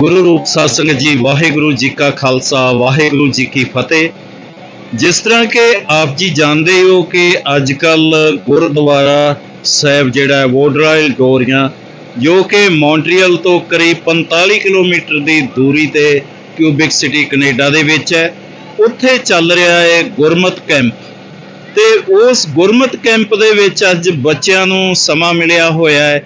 ਗੁਰੂ ਰੂਪ ਸਾਧ ਸੰਗਤ ਜੀ, ਵਾਹਿਗੁਰੂ ਜੀ ਕਾ ਖਾਲਸਾ, ਵਾਹਿਗੁਰੂ ਜੀ ਕੀ ਫਤਿਹ। ਜਿਸ ਤਰ੍ਹਾਂ ਕਿ ਆਪ ਜੀ ਜਾਣਦੇ ਹੋ ਕਿ ਅੱਜ ਕੱਲ ਗੁਰਦੁਆਰਾ ਸਾਹਿਬ ਜਿਹੜਾ ਹੈ ਵੋਡਰਾਇਲ ਡੋਰੀਆਂ, ਜੋ ਕਿ ਮੌਂਟਰੀਅਲ ਤੋਂ ਕਰੀਬ 45 ਕਿਲੋਮੀਟਰ ਦੀ ਦੂਰੀ ਤੇ ਕਿਊਬਿਕ ਸਿਟੀ ਕੈਨੇਡਾ ਦੇ ਵਿੱਚ ਹੈ। ਉੱਥੇ ਚੱਲ ਰਿਹਾ ਹੈ ਗੁਰਮਤ ਕੈਂਪ। ਤੇ ਉਸ ਗੁਰਮਤ ਕੈਂਪ ਦੇ ਵਿੱਚ ਅੱਜ ਬੱਚਿਆਂ ਨੂੰ ਸਮਾਂ ਮਿਲਿਆ ਹੋਇਆ ਹੈ,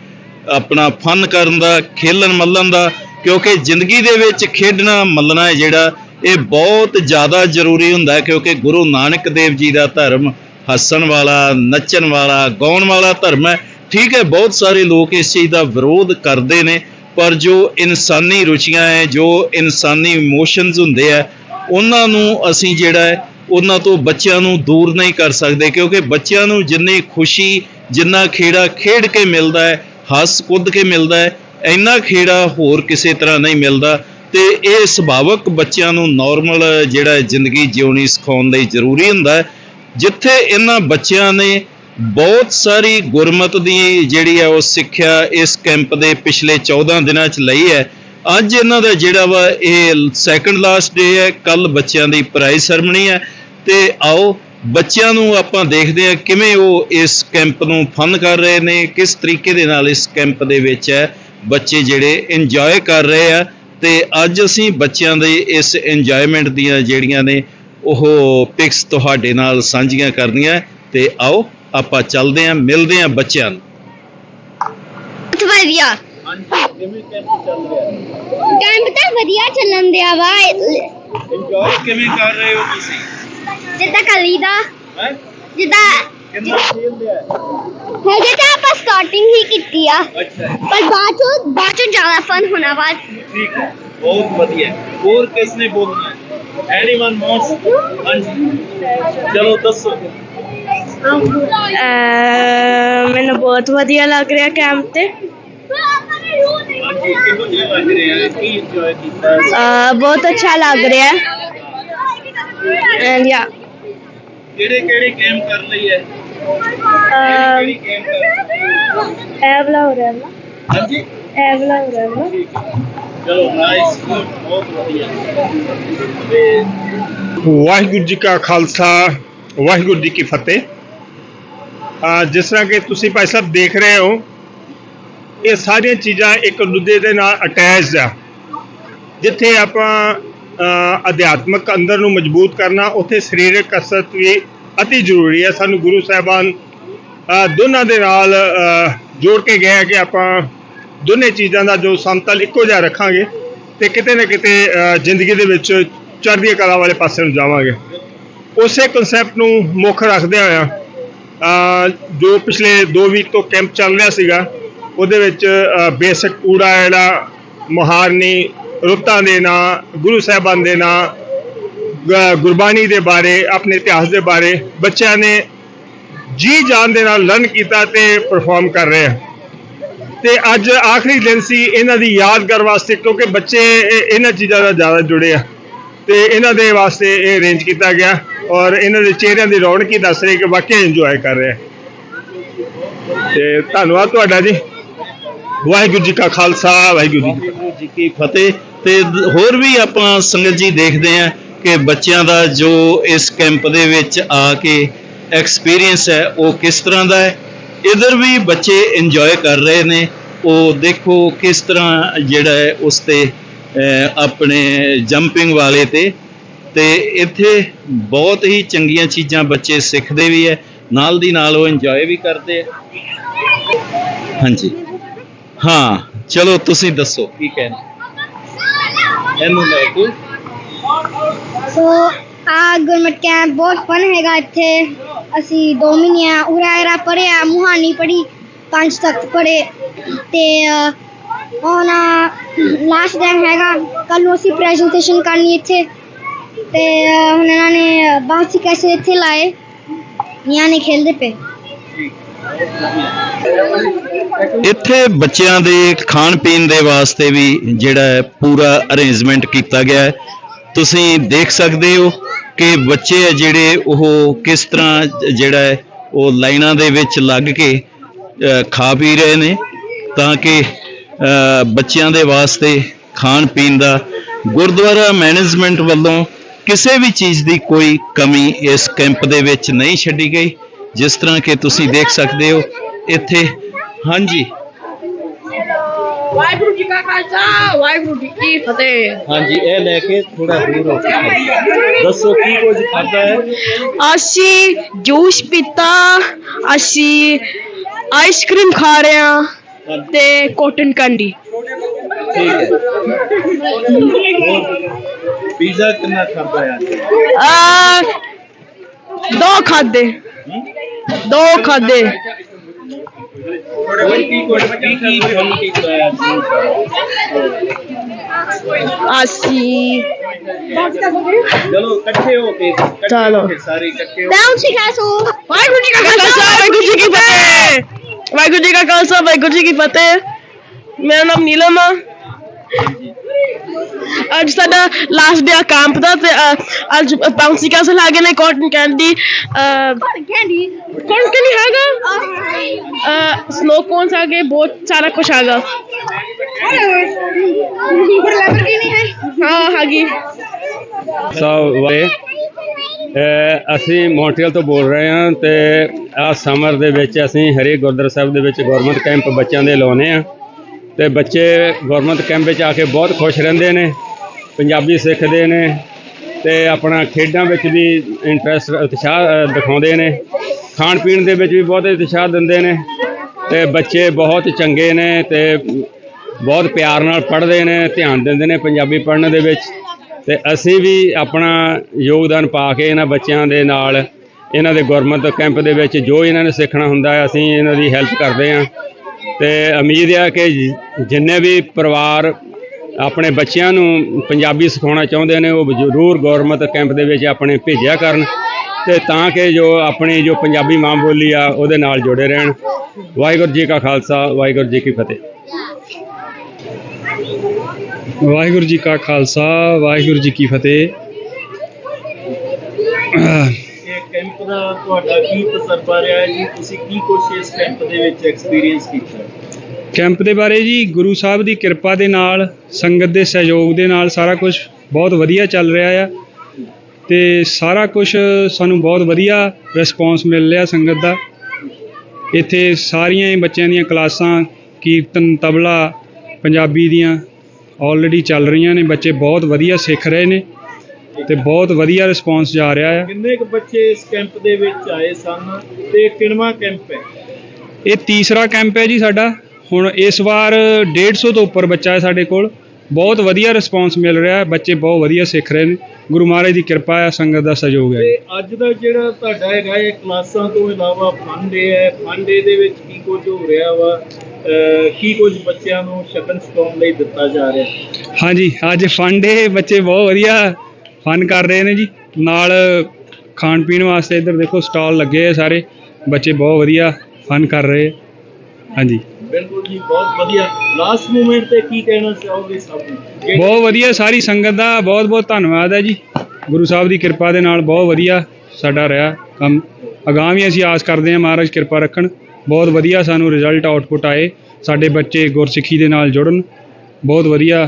ਆਪਣਾ ਫਨ ਕਰਨ ਦਾ ਖੇਲਣ ਮੱਲਣ ਦਾ। ਕਿਉਂਕਿ ਜ਼ਿੰਦਗੀ ਦੇ ਵਿੱਚ ਖੇਡਣਾ, ਮੱਲਣਾ ਹੈ ਜਿਹੜਾ, ਇਹ ਬਹੁਤ ਜ਼ਿਆਦਾ ਜ਼ਰੂਰੀ ਹੁੰਦਾ ਹੈ ਕਿਉਂਕਿ ਗੁਰੂ ਨਾਨਕ ਦੇਵ ਜੀ ਦਾ ਧਰਮ ਹੱਸਣ ਵਾਲਾ, ਨੱਚਣ ਵਾਲਾ, ਗਾਉਣ ਵਾਲਾ ਧਰਮ ਹੈ। ਠੀਕ ਹੈ, ਬਹੁਤ ਸਾਰੇ ਲੋਕ ਇਸ ਚੀਜ਼ ਦਾ ਵਿਰੋਧ ਕਰਦੇ ਨੇ, ਪਰ ਜੋ ਇਨਸਾਨੀ ਰੁਚੀਆਂ ਹੈ, ਜੋ ਇਨਸਾਨੀ ਇਮੋਸ਼ਨਸ ਹੁੰਦੇ ਆ, ਉਹਨਾਂ ਨੂੰ ਅਸੀਂ ਜਿਹੜਾ ਹੈ, ਉਹਨਾਂ ਤੋਂ ਬੱਚਿਆਂ ਨੂੰ ਦੂਰ ਨਹੀਂ ਕਰ ਸਕਦੇ, ਕਿਉਂਕਿ ਬੱਚਿਆਂ ਨੂੰ ਜਿੰਨੀ ਖੁਸ਼ੀ, ਜਿੰਨਾ ਖੇੜਾ ਖੇਡ ਕੇ ਮਿਲਦਾ ਹੈ ਹੱਸ ਕੁੱਦ ਕੇ ਮਿਲਦਾ ਹੈ ਇੰਨਾ ਖੇੜਾ ਹੋਰ ਕਿਸੇ ਤਰ੍ਹਾਂ ਨਹੀਂ ਮਿਲਦਾ ਤੇ ਇਹ ਸੁਭਾਵਕ ਬੱਚਿਆਂ ਨੂੰ ਨਾਰਮਲ ਜਿਹੜਾ ਜ਼ਿੰਦਗੀ ਜਿਉਣੀ ਸਿਖਾਉਣ ਲਈ ਜ਼ਰੂਰੀ ਹੁੰਦਾ ਹੈ, ਜਿੱਥੇ ਇਹਨਾਂ ਬੱਚਿਆਂ ਨੇ ਬਹੁਤ ਸਾਰੀ ਗੁਰਮਤ ਦੀ ਜਿਹੜੀ ਹੈ ਉਹ ਸਿੱਖਿਆ ਇਸ ਕੈਂਪ ਦੇ ਪਿਛਲੇ 14 ਦਿਨਾਂ 'ਚ ਲਈ ਹੈ। ਅੱਜ ਇਹਨਾਂ ਦਾ ਜਿਹੜਾ ਵਾ ਇਹ ਸੈਕੰਡ ਲਾਸਟ ਡੇ ਹੈ ਕੱਲ ਬੱਚਿਆਂ ਦੀ ਪ੍ਰਾਈਜ਼ ਸਰਮਣੀ ਹੈ। ਤੇ ਆਓ ਬੱਚਿਆਂ ਨੂੰ ਆਪਾਂ ਦੇਖਦੇ ਹਾਂ ਕਿਵੇਂ ਉਹ ਇਸ ਕੈਂਪ ਨੂੰ ਫਨ ਕਰ ਰਹੇ ਨੇ, ਕਿਸ ਤਰੀਕੇ ਦੇ ਨਾਲ ਇਸ ਕੈਂਪ ਦੇ ਵਿੱਚ ਹੈ। ਬੱਚੇ ਜਿਹੜੇ ਇੰਜੋਏ ਕਰ ਰਹੇ ਆ ਤੇ ਅੱਜ ਅਸੀਂ ਬੱਚਿਆਂ ਦੇ ਇਸ ਇੰਜੋਇਮੈਂਟ ਦੀਆਂ ਜਿਹੜੀਆਂ ਨੇ ਉਹ ਪਿਕਸ ਤੁਹਾਡੇ ਨਾਲ ਸਾਂਝੀਆਂ ਕਰਨੀਆਂ। ਤੇ ਆਓ ਆਪਾਂ ਚੱਲਦੇ ਹਾਂ ਮਿਲਦੇ ਹਾਂ ਬੱਚਿਆਂ ਨੂੰ। ਬਹੁਤ ਵਧੀਆ। ਹਾਂਜੀ ਕਿਵੇਂ ਕੈਂਪ ਚੱਲ ਰਿਹਾ ਕੈਂਪ ਤਾਂ ਵਧੀਆ ਚੱਲਣ ਦਿਆ ਵਾ। ਇੰਜੋਏ ਕਿਵੇਂ ਕਰ ਰਹੇ ਹੋ ਤੁਸੀਂ? ਜਿੱਦਾਂ ਕਲੀ ਦਾ। ਹੈ? ਜਿੱਦਾਂ ਕਿੰਨਾ ਖੇਲਦੇ ਆ ਹਜੇ ਤਾਂ ਆਪਾਂ ਸਟਾਰਟਿੰਗ ਹੀ ਕੀਤੀ ਆ ਅੱਛਾ ਪਰ ਬਾਅਦ ਚੋਂ ਬਾਅਦ ਚੋਂ ਜ਼ਿਆਦਾ ਫਨ ਹੋਣਾ ਵਾ ਠੀਕ ਹੈ ਬਹੁਤ ਵਧੀਆ ਹੋਰ ਕਿਸ ਨੇ ਬੋਲਣਾ ਹੈ ਐਨੀਵਨ ਵਾਂਟਸ ਹਾਂਜੀ ਚਲੋ ਦੱਸੋ ਮੈਨੂੰ ਬਹੁਤ ਵਧੀਆ ਲੱਗ ਰਿਹਾ ਕੈਂਪ ਤੇ ਹਾਂਜੀ ਕਿਹੋ ਜਿਹਾ ਲੱਗ ਰਿਹਾ ਹੈ ਕੀ ਕਿਹੜੇ ਕਿਹੜੇ ਗੇਮ ਕਰ ਲਈ ਹੈ? ਕਿਹੜੀ ਗੇਮ ਕਰ ਇਹ ਵਾਲਾ ਹੋ ਰਿਹਾ ਨਾ। ਹਾਂਜੀ? ਇਹ ਵਾਲਾ ਹੋ ਰਿਹਾ ਨਾ। ਠੀਕ ਹੈ। ਚਲੋ ਨਾਈਸ ਬਹੁਤ ਵਧੀਆ। ਤੇ ਵਾਹਿਗੁਰੂ ਜੀ ਕਾ ਖਾਲਸਾ ਵਾਹਿਗੁਰੂ ਜੀ ਕੀ ਫਤਿਹ। ਅਹ ਜਿਸ ਤਰ੍ਹਾਂ ਕਿ ਤੁਸੀਂ ਭਾਈ ਸਾਹਿਬ ਦੇਖ ਰਹੇ ਹੋ ਇਹ ਸਾਰੀਆਂ ਚੀਜ਼ਾਂ ਇੱਕ ਦੂਜੇ ਦੇ ਨਾਲ ਅਟੈਚਡ ਆ। ਜਿੱਥੇ ਆਪਾਂ ਅਧਿਆਤਮਕ ਅੰਦਰ ਨੂੰ ਮਜ਼ਬੂਤ ਕਰਨਾ, ਉੱਥੇ ਸਰੀਰਕ ਕਸਰਤ ਵੀ ਅਤੀ ਜ਼ਰੂਰੀ ਹੈ। ਸਾਨੂੰ ਗੁਰੂ ਸਾਹਿਬਾਨ ਦੋਨਾਂ ਦੇ ਨਾਲ ਜੋੜ ਕੇ ਗਏ ਕਿ ਆਪਾਂ ਦੋਨੇ ਚੀਜ਼ਾਂ ਦਾ ਜੋ ਸਮਤਲ ਇੱਕੋ ਜਿਹਾ ਰੱਖਾਂਗੇ ਤੇ ਕਿਤੇ ਨਾ ਕਿਤੇ ਜ਼ਿੰਦਗੀ ਦੇ ਵਿੱਚ ਚੜ੍ਹਦੀ ਕਲਾ ਵਾਲੇ ਪਾਸੇ ਨੂੰ ਜਾਵਾਂਗੇ। ਉਸੇ ਕਨਸੈਪਟ ਨੂੰ ਮੁੱਖ ਰੱਖਦੇ ਹੋਇਆ ਜੋ ਪਿਛਲੇ 2 ਵੀਕ ਤੋਂ ਕੈਂਪ ਚੱਲ ਰਿਹਾ ਸੀਗਾ, ਉਹਦੇ ਵਿੱਚ ਬੇਸਿਕ ਕੂੜਾ, ਜਿਹੜਾ ਮੁਹਾਰਨੀ ਰੁੱਤਾਂ ਦੇ ਨਾਂ, ਗੁਰੂ ਸਾਹਿਬਾਨ ਦੇ ਨਾਂ ਗੁਰਬਾਣੀ ਦੇ ਬਾਰੇ, ਆਪਣੇ ਇਤਿਹਾਸ ਦੇ ਬਾਰੇ, ਬੱਚਿਆਂ ਨੇ ਜੀ ਜਾਨ ਦੇ ਨਾਲ ਲਰਨ ਕੀਤਾ ਤੇ ਪਰਫਾਰਮ ਕਰ ਰਹੇ ਆ। ਤੇ ਅੱਜ ਆਖਰੀ ਦਿਨ ਸੀ ਇਹਨਾਂ ਦੀ ਯਾਦਗਾਰ ਵਾਸਤੇ, ਕਿਉਂਕਿ ਬੱਚੇ ਇਹਨਾਂ ਚੀਜ਼ਾਂ ਨਾਲ ਜ਼ਿਆਦਾ ਜੁੜੇ ਆ। ਤੇ ਇਹਨਾਂ ਦੇ ਵਾਸਤੇ ਇਹ ਅਰੇਂਜ ਕੀਤਾ ਗਿਆ ਔਰ ਇਹਨਾਂ ਦੇ ਚਿਹਰਿਆਂ ਦੀ ਰੌਣਕ ਹੀ ਦੱਸ ਰਹੀ ਕਿ ਵਾਕਿਆ ਇੰਜੋਏ ਕਰ ਰਹੇ ਆ। ਤੇ ਧੰਨਵਾਦ ਤੁਹਾਡਾ ਜੀ। ਵਾਹਿਗੁਰੂ ਜੀ ਕਾ ਖਾਲਸਾ, ਵਾਹਿਗੁਰੂ ਜੀ ਕੀ ਫਤਿਹ। ਵਾਹਿਗੁਰੂ ਤੇ ਹੋਰ ਵੀ ਆਪਾਂ ਸੰਗਤ ਜੀ ਦੇਖਦੇ ਹਾਂ ਕਿ ਬੱਚਿਆਂ ਦਾ ਜੋ ਇਸ ਕੈਂਪ ਦੇ ਵਿੱਚ ਆ ਕੇ ਐਕਸਪੀਰੀਅੰਸ ਹੈ, ਉਹ ਕਿਸ ਤਰ੍ਹਾਂ ਦਾ ਹੈ। ਇਧਰ ਵੀ ਬੱਚੇ ਇੰਜੋਏ ਕਰ ਰਹੇ ਨੇ। ਉਹ ਦੇਖੋ ਕਿਸ ਤਰ੍ਹਾਂ ਜਿਹੜਾ ਹੈ ਉਸ ਤੇ ਆਪਣੇ ਜੰਪਿੰਗ ਵਾਲੇ ਤੇ। ਤੇ ਇੱਥੇ ਬਹੁਤ ਹੀ ਚੰਗੀਆਂ ਚੀਜ਼ਾਂ ਬੱਚੇ ਸਿੱਖਦੇ ਵੀ ਹੈ। ਨਾਲ ਦੀ ਨਾਲ ਉਹ ਇੰਜੋਏ ਵੀ ਕਰਦੇ ਆ। ਹਾਂਜੀ। ਹਾਂ, ਚਲੋ ਤੁਸੀਂ ਦੱਸੋ, ਕੀ ਕਹਿਣਾ? ਇਹਨੂੰ ਲੈ ਕੇ। ਸੋ ਆ ਗੁਰਮਤ ਕੈਂਪ ਬਹੁਤ ਫਨ ਹੈਗਾ ਇੱਥੇ। ਅਸੀਂ 2 ਉਰਾਇਰਾ ਪੜਿਆ ਮੁਹਾਨੀ ਪੜੀ 5 ਤੱਕ ਪੜੇ ਤੇ ਹੁਣ ਲਾਸਟ ਦਿਨ ਹੈਗਾ ਕੱਲ ਨੂੰ ਅਸੀਂ ਪ੍ਰੈਜੈਂਟੇਸ਼ਨ ਕਰਨੀ ਇੱਥੇ। ਤੇ ਹੁਣ ਇਹਨਾਂ ਨੇ ਬਾਸੀ ਕੈਸੇ ਇੱਥੇ ਲਾਏ। ਨਿਆਣੇ ਖੇਲਦੇ ਪਏ। ਇੱਥੇ ਬੱਚਿਆਂ ਦੇ ਖਾਣ ਪੀਣ ਦੇ ਵਾਸਤੇ ਵੀ ਜਿਹੜਾ ਹੈ ਪੂਰਾ ਅਰੇਂਜਮੈਂਟ ਕੀਤਾ ਗਿਆ ਹੈ। ਤੁਸੀਂ ਦੇਖ ਸਕਦੇ ਹੋ ਕਿ ਬੱਚੇ ਆ ਜਿਹੜੇ ਉਹ ਕਿਸ ਤਰ੍ਹਾਂ ਜਿਹੜਾ ਹੈ ਉਹ ਲਾਈਨਾਂ ਦੇ ਵਿੱਚ ਲੱਗ ਕੇ ਅ, ਖਾ ਪੀ ਰਹੇ ਨੇ ਤਾਂ ਕਿ ਅ, ਬੱਚਿਆਂ ਦੇ ਵਾਸਤੇ ਖਾਣ ਪੀਣ ਦਾ ਗੁਰਦੁਆਰਾ ਮੈਨੇਜਮੈਂਟ ਵੱਲੋਂ ਕਿਸੇ ਵੀ ਚੀਜ਼ ਦੀ ਕੋਈ ਕਮੀ ਇਸ ਕੈਂਪ ਦੇ ਵਿੱਚ ਨਹੀਂ ਛੱਡੀ ਗਈ। ਜਿਸ ਤਰ੍ਹਾਂ ਕਿ ਤੁਸੀਂ ਦੇਖ ਸਕਦੇ ਹੋ ਇੱਥੇ ਹਾਂਜੀ। ਵਾਹਿਗੁਰੂ ਜੀ ਕਾ ਖਾਲਸਾ ਵਾਹਿਗੁਰੂ ਜੀ ਕੀ ਫਤਿਹ। ਹਾਂਜੀ ਇਹ ਲੈ ਕੇ ਥੋੜਾ ਦੂਰ ਹੋ ਦੱਸੋ ਕੀ ਕੁਝ ਖਾਦਾ ਹੈ? ਅਸੀਂ ਜੂਸ ਪੀਤਾ ਅਸੀਂ ਆਈਸਕ੍ਰੀਮ ਖਾ ਰਹੇ ਹਾਂ ਤੇ ਕੋਟਨ ਕੈਂਡੀ ਠੀਕ ਹੈ। ਪੀਜ਼ਾ ਕਿੰਨਾ ਖਾਦਾ ਹੈ ਆ ਦੋ ਖਾਦੇ ਦੋ ਖਾਦੇ ਹੋਰ ਕੀ ਕੁਝ ਕੀ ਕੀ ਫਲ ਕੀਤਾ ਹੈ ਅਸੀਂ ਚਲੋ ਇਕੱਠੇ ਹੋ ਕੇ ਇਕੱਠੇ ਚਲੋ। ਹੋ ਕੇ ਸਾਰੇ ਇਕੱਠੇ ਹੋ Bouncy castle. ਵਾਹਿਗੁਰੂ ਜੀ ਕਾ ਖਾਲਸਾ ਵਾਹਿਗੁਰੂ ਜੀ ਕੀ ਫਤਿਹ ਵਾਹਿਗੁਰੂ ਜੀ ਕਾ ਅੱਜ ਸਾਡਾ ਲਾਸਟ ਡੇ ਆ ਕੈਂਪ ਦਾ ਤੇ ਅ, ਅੱਜ ਬਾਉਂਸੀ ਕੈਸਲ ਹੈਗੇ ਨੇ ਕਾਟਨ ਕੈਂਡੀ Candy. ਕੌਣ ਕਿ ਨਹੀਂ ਹੈਗਾ ਸਨੋ ਕੋਨਸ ਹੈਗੇ ਬਹੁਤ ਸਾਰਾ ਕੁਝ ਹੈਗਾ। है. ਹਾਂ? ਹੈਗੀ। ਸਭ ਵੇ ਅਸੀਂ ਮੌਂਟਰੀਅਲ ਤੋਂ ਬੋਲ ਰਹੇ ਹਾਂ ਤੇ ਆ ਸਮਰ ਦੇ ਵਿੱਚ ਅਸੀਂ ਹਰੇ ਗੁਰਦੁਆਰਾ ਸਾਹਿਬ ਦੇ ਵਿੱਚ ਗਵਰਨਮੈਂਟ ਕੈਂਪ ਬੱਚਿਆਂ ਦੇ ਲਾਉਨੇ ਆ। ਤੇ ਬੱਚੇ ਗਵਰਨਮੈਂਟ ਕੈਂਪ ਵਿੱਚ ਆ ਕੇ ਬਹੁਤ ਖੁਸ਼ ਰਹਿੰਦੇ ਨੇ, ਪੰਜਾਬੀ ਸਿੱਖਦੇ ਨੇ ਤੇ ਆਪਣਾ ਖੇਡਾਂ ਵਿੱਚ ਵੀ ਇੰਟਰਸਟ ਉਤਸ਼ਾਹ ਦਿਖਾਉਂਦੇ ਨੇ। ਖਾਣ ਪੀਣ ਦੇ ਵਿੱਚ ਵੀ ਬਹੁਤ ਉਤਸ਼ਾਹ ਦਿੰਦੇ ਨੇ ਤੇ ਬੱਚੇ ਬਹੁਤ ਚੰਗੇ ਨੇ ਤੇ ਬਹੁਤ ਪਿਆਰ ਨਾਲ ਪੜ੍ਹਦੇ ਨੇ, ਧਿਆਨ ਦਿੰਦੇ ਨੇ ਪੰਜਾਬੀ ਪੜ੍ਹਨ ਦੇ ਵਿੱਚ। ਤੇ ਅਸੀਂ ਵੀ ਆਪਣਾ ਯੋਗਦਾਨ ਪਾ ਕੇ ਇਹਨਾਂ ਬੱਚਿਆਂ ਦੇ ਨਾਲ, ਇਹਨਾਂ ਦੇ ਗੁਰਮਤ ਕੈਂਪ ਦੇ ਵਿੱਚ ਜੋ ਇਹਨਾਂ ਨੇ ਸਿੱਖਣਾ ਹੁੰਦਾ ਹੈ, ਅਸੀਂ ਇਹਨਾਂ ਦੀ ਹੈਲਪ ਕਰਦੇ ਹਾਂ। ਤੇ ਉਮੀਦ ਹੈ ਕਿ ਜਿੰਨੇ ਵੀ ਪਰਿਵਾਰ ਆਪਣੇ ਬੱਚਿਆਂ ਨੂੰ ਪੰਜਾਬੀ ਸਿਖਾਉਣਾ ਚਾਹੁੰਦੇ ਨੇ, ਉਹ ਜ਼ਰੂਰ ਗੌਰਮਤ ਕੈਂਪ ਦੇ ਵਿੱਚ ਆਪਣੇ ਭੇਜਿਆ ਕਰਨ ਤੇ ਤਾਂ ਕਿ ਜੋ ਆਪਣੀ ਜੋ ਪੰਜਾਬੀ ਮਾਂ ਬੋਲੀ ਆ, ਉਹਦੇ ਨਾਲ ਜੁੜੇ ਰਹਿਣ। ਵਾਹਿਗੁਰੂ ਜੀ ਕਾ ਖਾਲਸਾ, ਵਾਹਿਗੁਰੂ ਜੀ ਕੀ ਫਤਿਹ। ਵਾਹਿਗੁਰੂ ਜੀ ਕਾ ਖਾਲਸਾ, ਵਾਹਿਗੁਰੂ ਜੀ ਕੀ ਫਤਿਹ। ਦਾ ਤੁਹਾਡਾ ਕੀ ਤਜਰਬਾ ਰਿਹਾ ਹੈ ਜੀ? ਤੁਸੀਂ ਕੀ ਕੁਝ ਇਸ ਕੈਂਪ ਦੇ ਵਿੱਚ ਐਕਸਪੀਰੀਅੰਸ ਕੀਤਾ ਕੈਂਪ ਦੇ ਬਾਰੇ ਜੀ ਗੁਰੂ ਸਾਹਿਬ ਦੀ ਕਿਰਪਾ ਦੇ ਨਾਲ, ਸੰਗਤ ਦੇ ਸਹਿਯੋਗ ਦੇ ਨਾਲ ਸਾਰਾ ਕੁਝ ਬਹੁਤ ਵਧੀਆ ਚੱਲ ਰਿਹਾ ਆ। ਤੇ ਸਾਰਾ ਕੁਝ ਸਾਨੂੰ ਬਹੁਤ ਵਧੀਆ ਰਿਸਪੌਂਸ ਮਿਲ ਰਿਹਾ ਸੰਗਤ ਦਾ। ਇੱਥੇ ਸਾਰੀਆਂ ਹੀ ਬੱਚਿਆਂ ਦੀਆਂ ਕਲਾਸਾਂ, ਕੀਰਤਨ, ਤਬਲਾ, ਪੰਜਾਬੀ ਦੀਆਂ ਆਲਰੇਡੀ ਚੱਲ ਰਹੀਆਂ ਨੇ। ਬੱਚੇ ਬਹੁਤ ਵਧੀਆ ਸਿੱਖ ਰਹੇ ਨੇ। ਤੇ ਬਹੁਤ ਵਧੀਆ ਰਿਸਪੌਂਸ ਜਾ ਰਿਹਾ ਆ ਕਿੰਨੇ ਕੁ ਬੱਚੇ ਇਸ ਕੈਂਪ ਦੇ ਵਿੱਚ ਆਏ ਸਨ ਤੇ ਕਿੰਨਵਾਂ ਕੈਂਪ ਹੈ? ਇਹ ਤੀਸਰਾ ਕੈਂਪ ਹੈ ਜੀ ਸਾਡਾ। ਹੁਣ ਇਸ ਵਾਰ 150 ਤੋਂ ਉੱਪਰ ਬੱਚਾ ਹੈ ਸਾਡੇ ਕੋਲ। ਬਹੁਤ ਵਧੀਆ ਰਿਸਪੌਂਸ ਮਿਲ ਰਿਹਾ ਹੈ। ਬੱਚੇ ਬਹੁਤ ਵਧੀਆ ਸਿੱਖ ਰਹੇ ਨੇ। ਗੁਰੂ ਮਹਾਰਾਜ ਦੀ ਕਿਰਪਾ ਹੈ ਸੰਗਤ ਦਾ ਸਹਿਯੋਗ ਹੈ ਤੇ ਅੱਜ ਦਾ ਜਿਹੜਾ ਤੁਹਾਡਾ ਹੈਗਾ ਇਹ ਕਲਾਸਾਂ ਤੋਂ ਇਲਾਵਾ ਫਨ ਡੇ ਹੈ। ਫਨ ਡੇ ਦੇ ਵਿੱਚ ਕੀ ਕੁਝ ਹੋ ਰਿਹਾ ਵਾ? ਅਹ ਕੀ ਕੁਝ ਬੱਚਿਆਂ ਨੂੰ ਸ਼ਕਲ ਸਿਖਾਉਣ ਲਈ ਦਿੱਤਾ ਜਾ ਰਿਹਾ? ਹਾਂਜੀ ਅੱਜ ਫਨ ਡੇ ਬੱਚੇ ਬਹੁਤ ਵਧੀਆ ਫਨ ਕਰ ਰਹੇ ਨੇ ਜੀ। ਨਾਲ ਖਾਣ ਪੀਣ ਵਾਸਤੇ ਇੱਧਰ ਦੇਖੋ ਸਟਾਲ ਲੱਗੇ ਆ ਸਾਰੇ। ਬੱਚੇ ਬਹੁਤ ਵਧੀਆ ਫਨ ਕਰ ਰਹੇ। ਹਾਂਜੀ। ਬਿਲਕੁਲ ਜੀ ਬਹੁਤ ਵਧੀਆ। ਲਾਸਟ ਮੂਮੈਂਟ ਤੇ ਕੀ ਕਹਿਣਾ ਚਾਹੋਗੇ ਸਭ ਨੂੰ? ਕਿ- ਬਹੁਤ ਵਧੀਆ ਸਾਰੀ ਸੰਗਤ ਦਾ ਬਹੁਤ ਬਹੁਤ ਧੰਨਵਾਦ ਹੈ ਜੀ। ਗੁਰੂ ਸਾਹਿਬ ਦੀ ਕਿਰਪਾ ਦੇ ਨਾਲ ਬਹੁਤ ਵਧੀਆ ਸਾਡਾ ਰਿਹਾ ਕੰਮ। ਅਗਾਂਹ ਵੀ ਅਸੀਂ ਆਸ ਕਰਦੇ ਹਾਂ ਮਹਾਰਾਜ ਕਿਰਪਾ ਰੱਖਣ। ਬਹੁਤ ਵਧੀਆ ਸਾਨੂੰ ਰਿਜ਼ਲਟ ਆਊਟਪੁੱਟ ਆਏ। ਸਾਡੇ ਬੱਚੇ ਗੁਰਸਿੱਖੀ ਦੇ ਨਾਲ ਜੁੜਨ। ਬਹੁਤ ਵਧੀਆ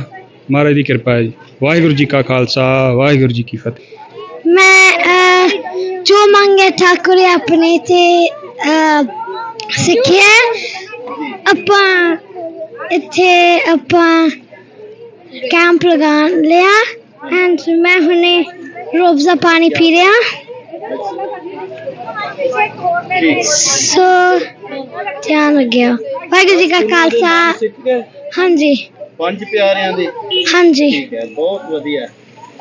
ਮਹਾਰਾਜ ਦੀ ਕਿਰਪਾ ਹੈ ਜੀ। ਵਾਹਿਗੁਰੂ ਜੀ ਕਾ ਖਾਲਸਾ ਵਾਹਿਗੁਰੂ ਜੀ ਕੀ ਫਤਿਹ। ਮੈਂ ਅਹ, ਜੋ ਮੰਗੇ ਠਾਕੁਰ ਆਪਣੇ ਤੇ ਅਹ, ਸਿੱਖਿਆ ਆਪਾਂ ਇੱਥੇ ਆਪਾਂ ਕੈਂਪ ਲਗਾ ਲਿਆ। ਐਂਡ ਮੈਂ ਹੁਣੇ ਰੋਬਜ਼ਾ ਪਾਣੀ ਪੀ ਰਿਹਾ। ਸੋ ਧਿਆਨ ਲੱਗਿਆ। ਵਾਹਿਗੁਰੂ ਜੀ ਕਾ ਖਾਲਸਾ। ਹਾਂਜੀ। ਪੰਜ ਪਿਆਰਿਆਂ ਦੇ। ਹਾਂਜੀ। ਠੀਕ ਹੈ ਬਹੁਤ ਵਧੀਆ।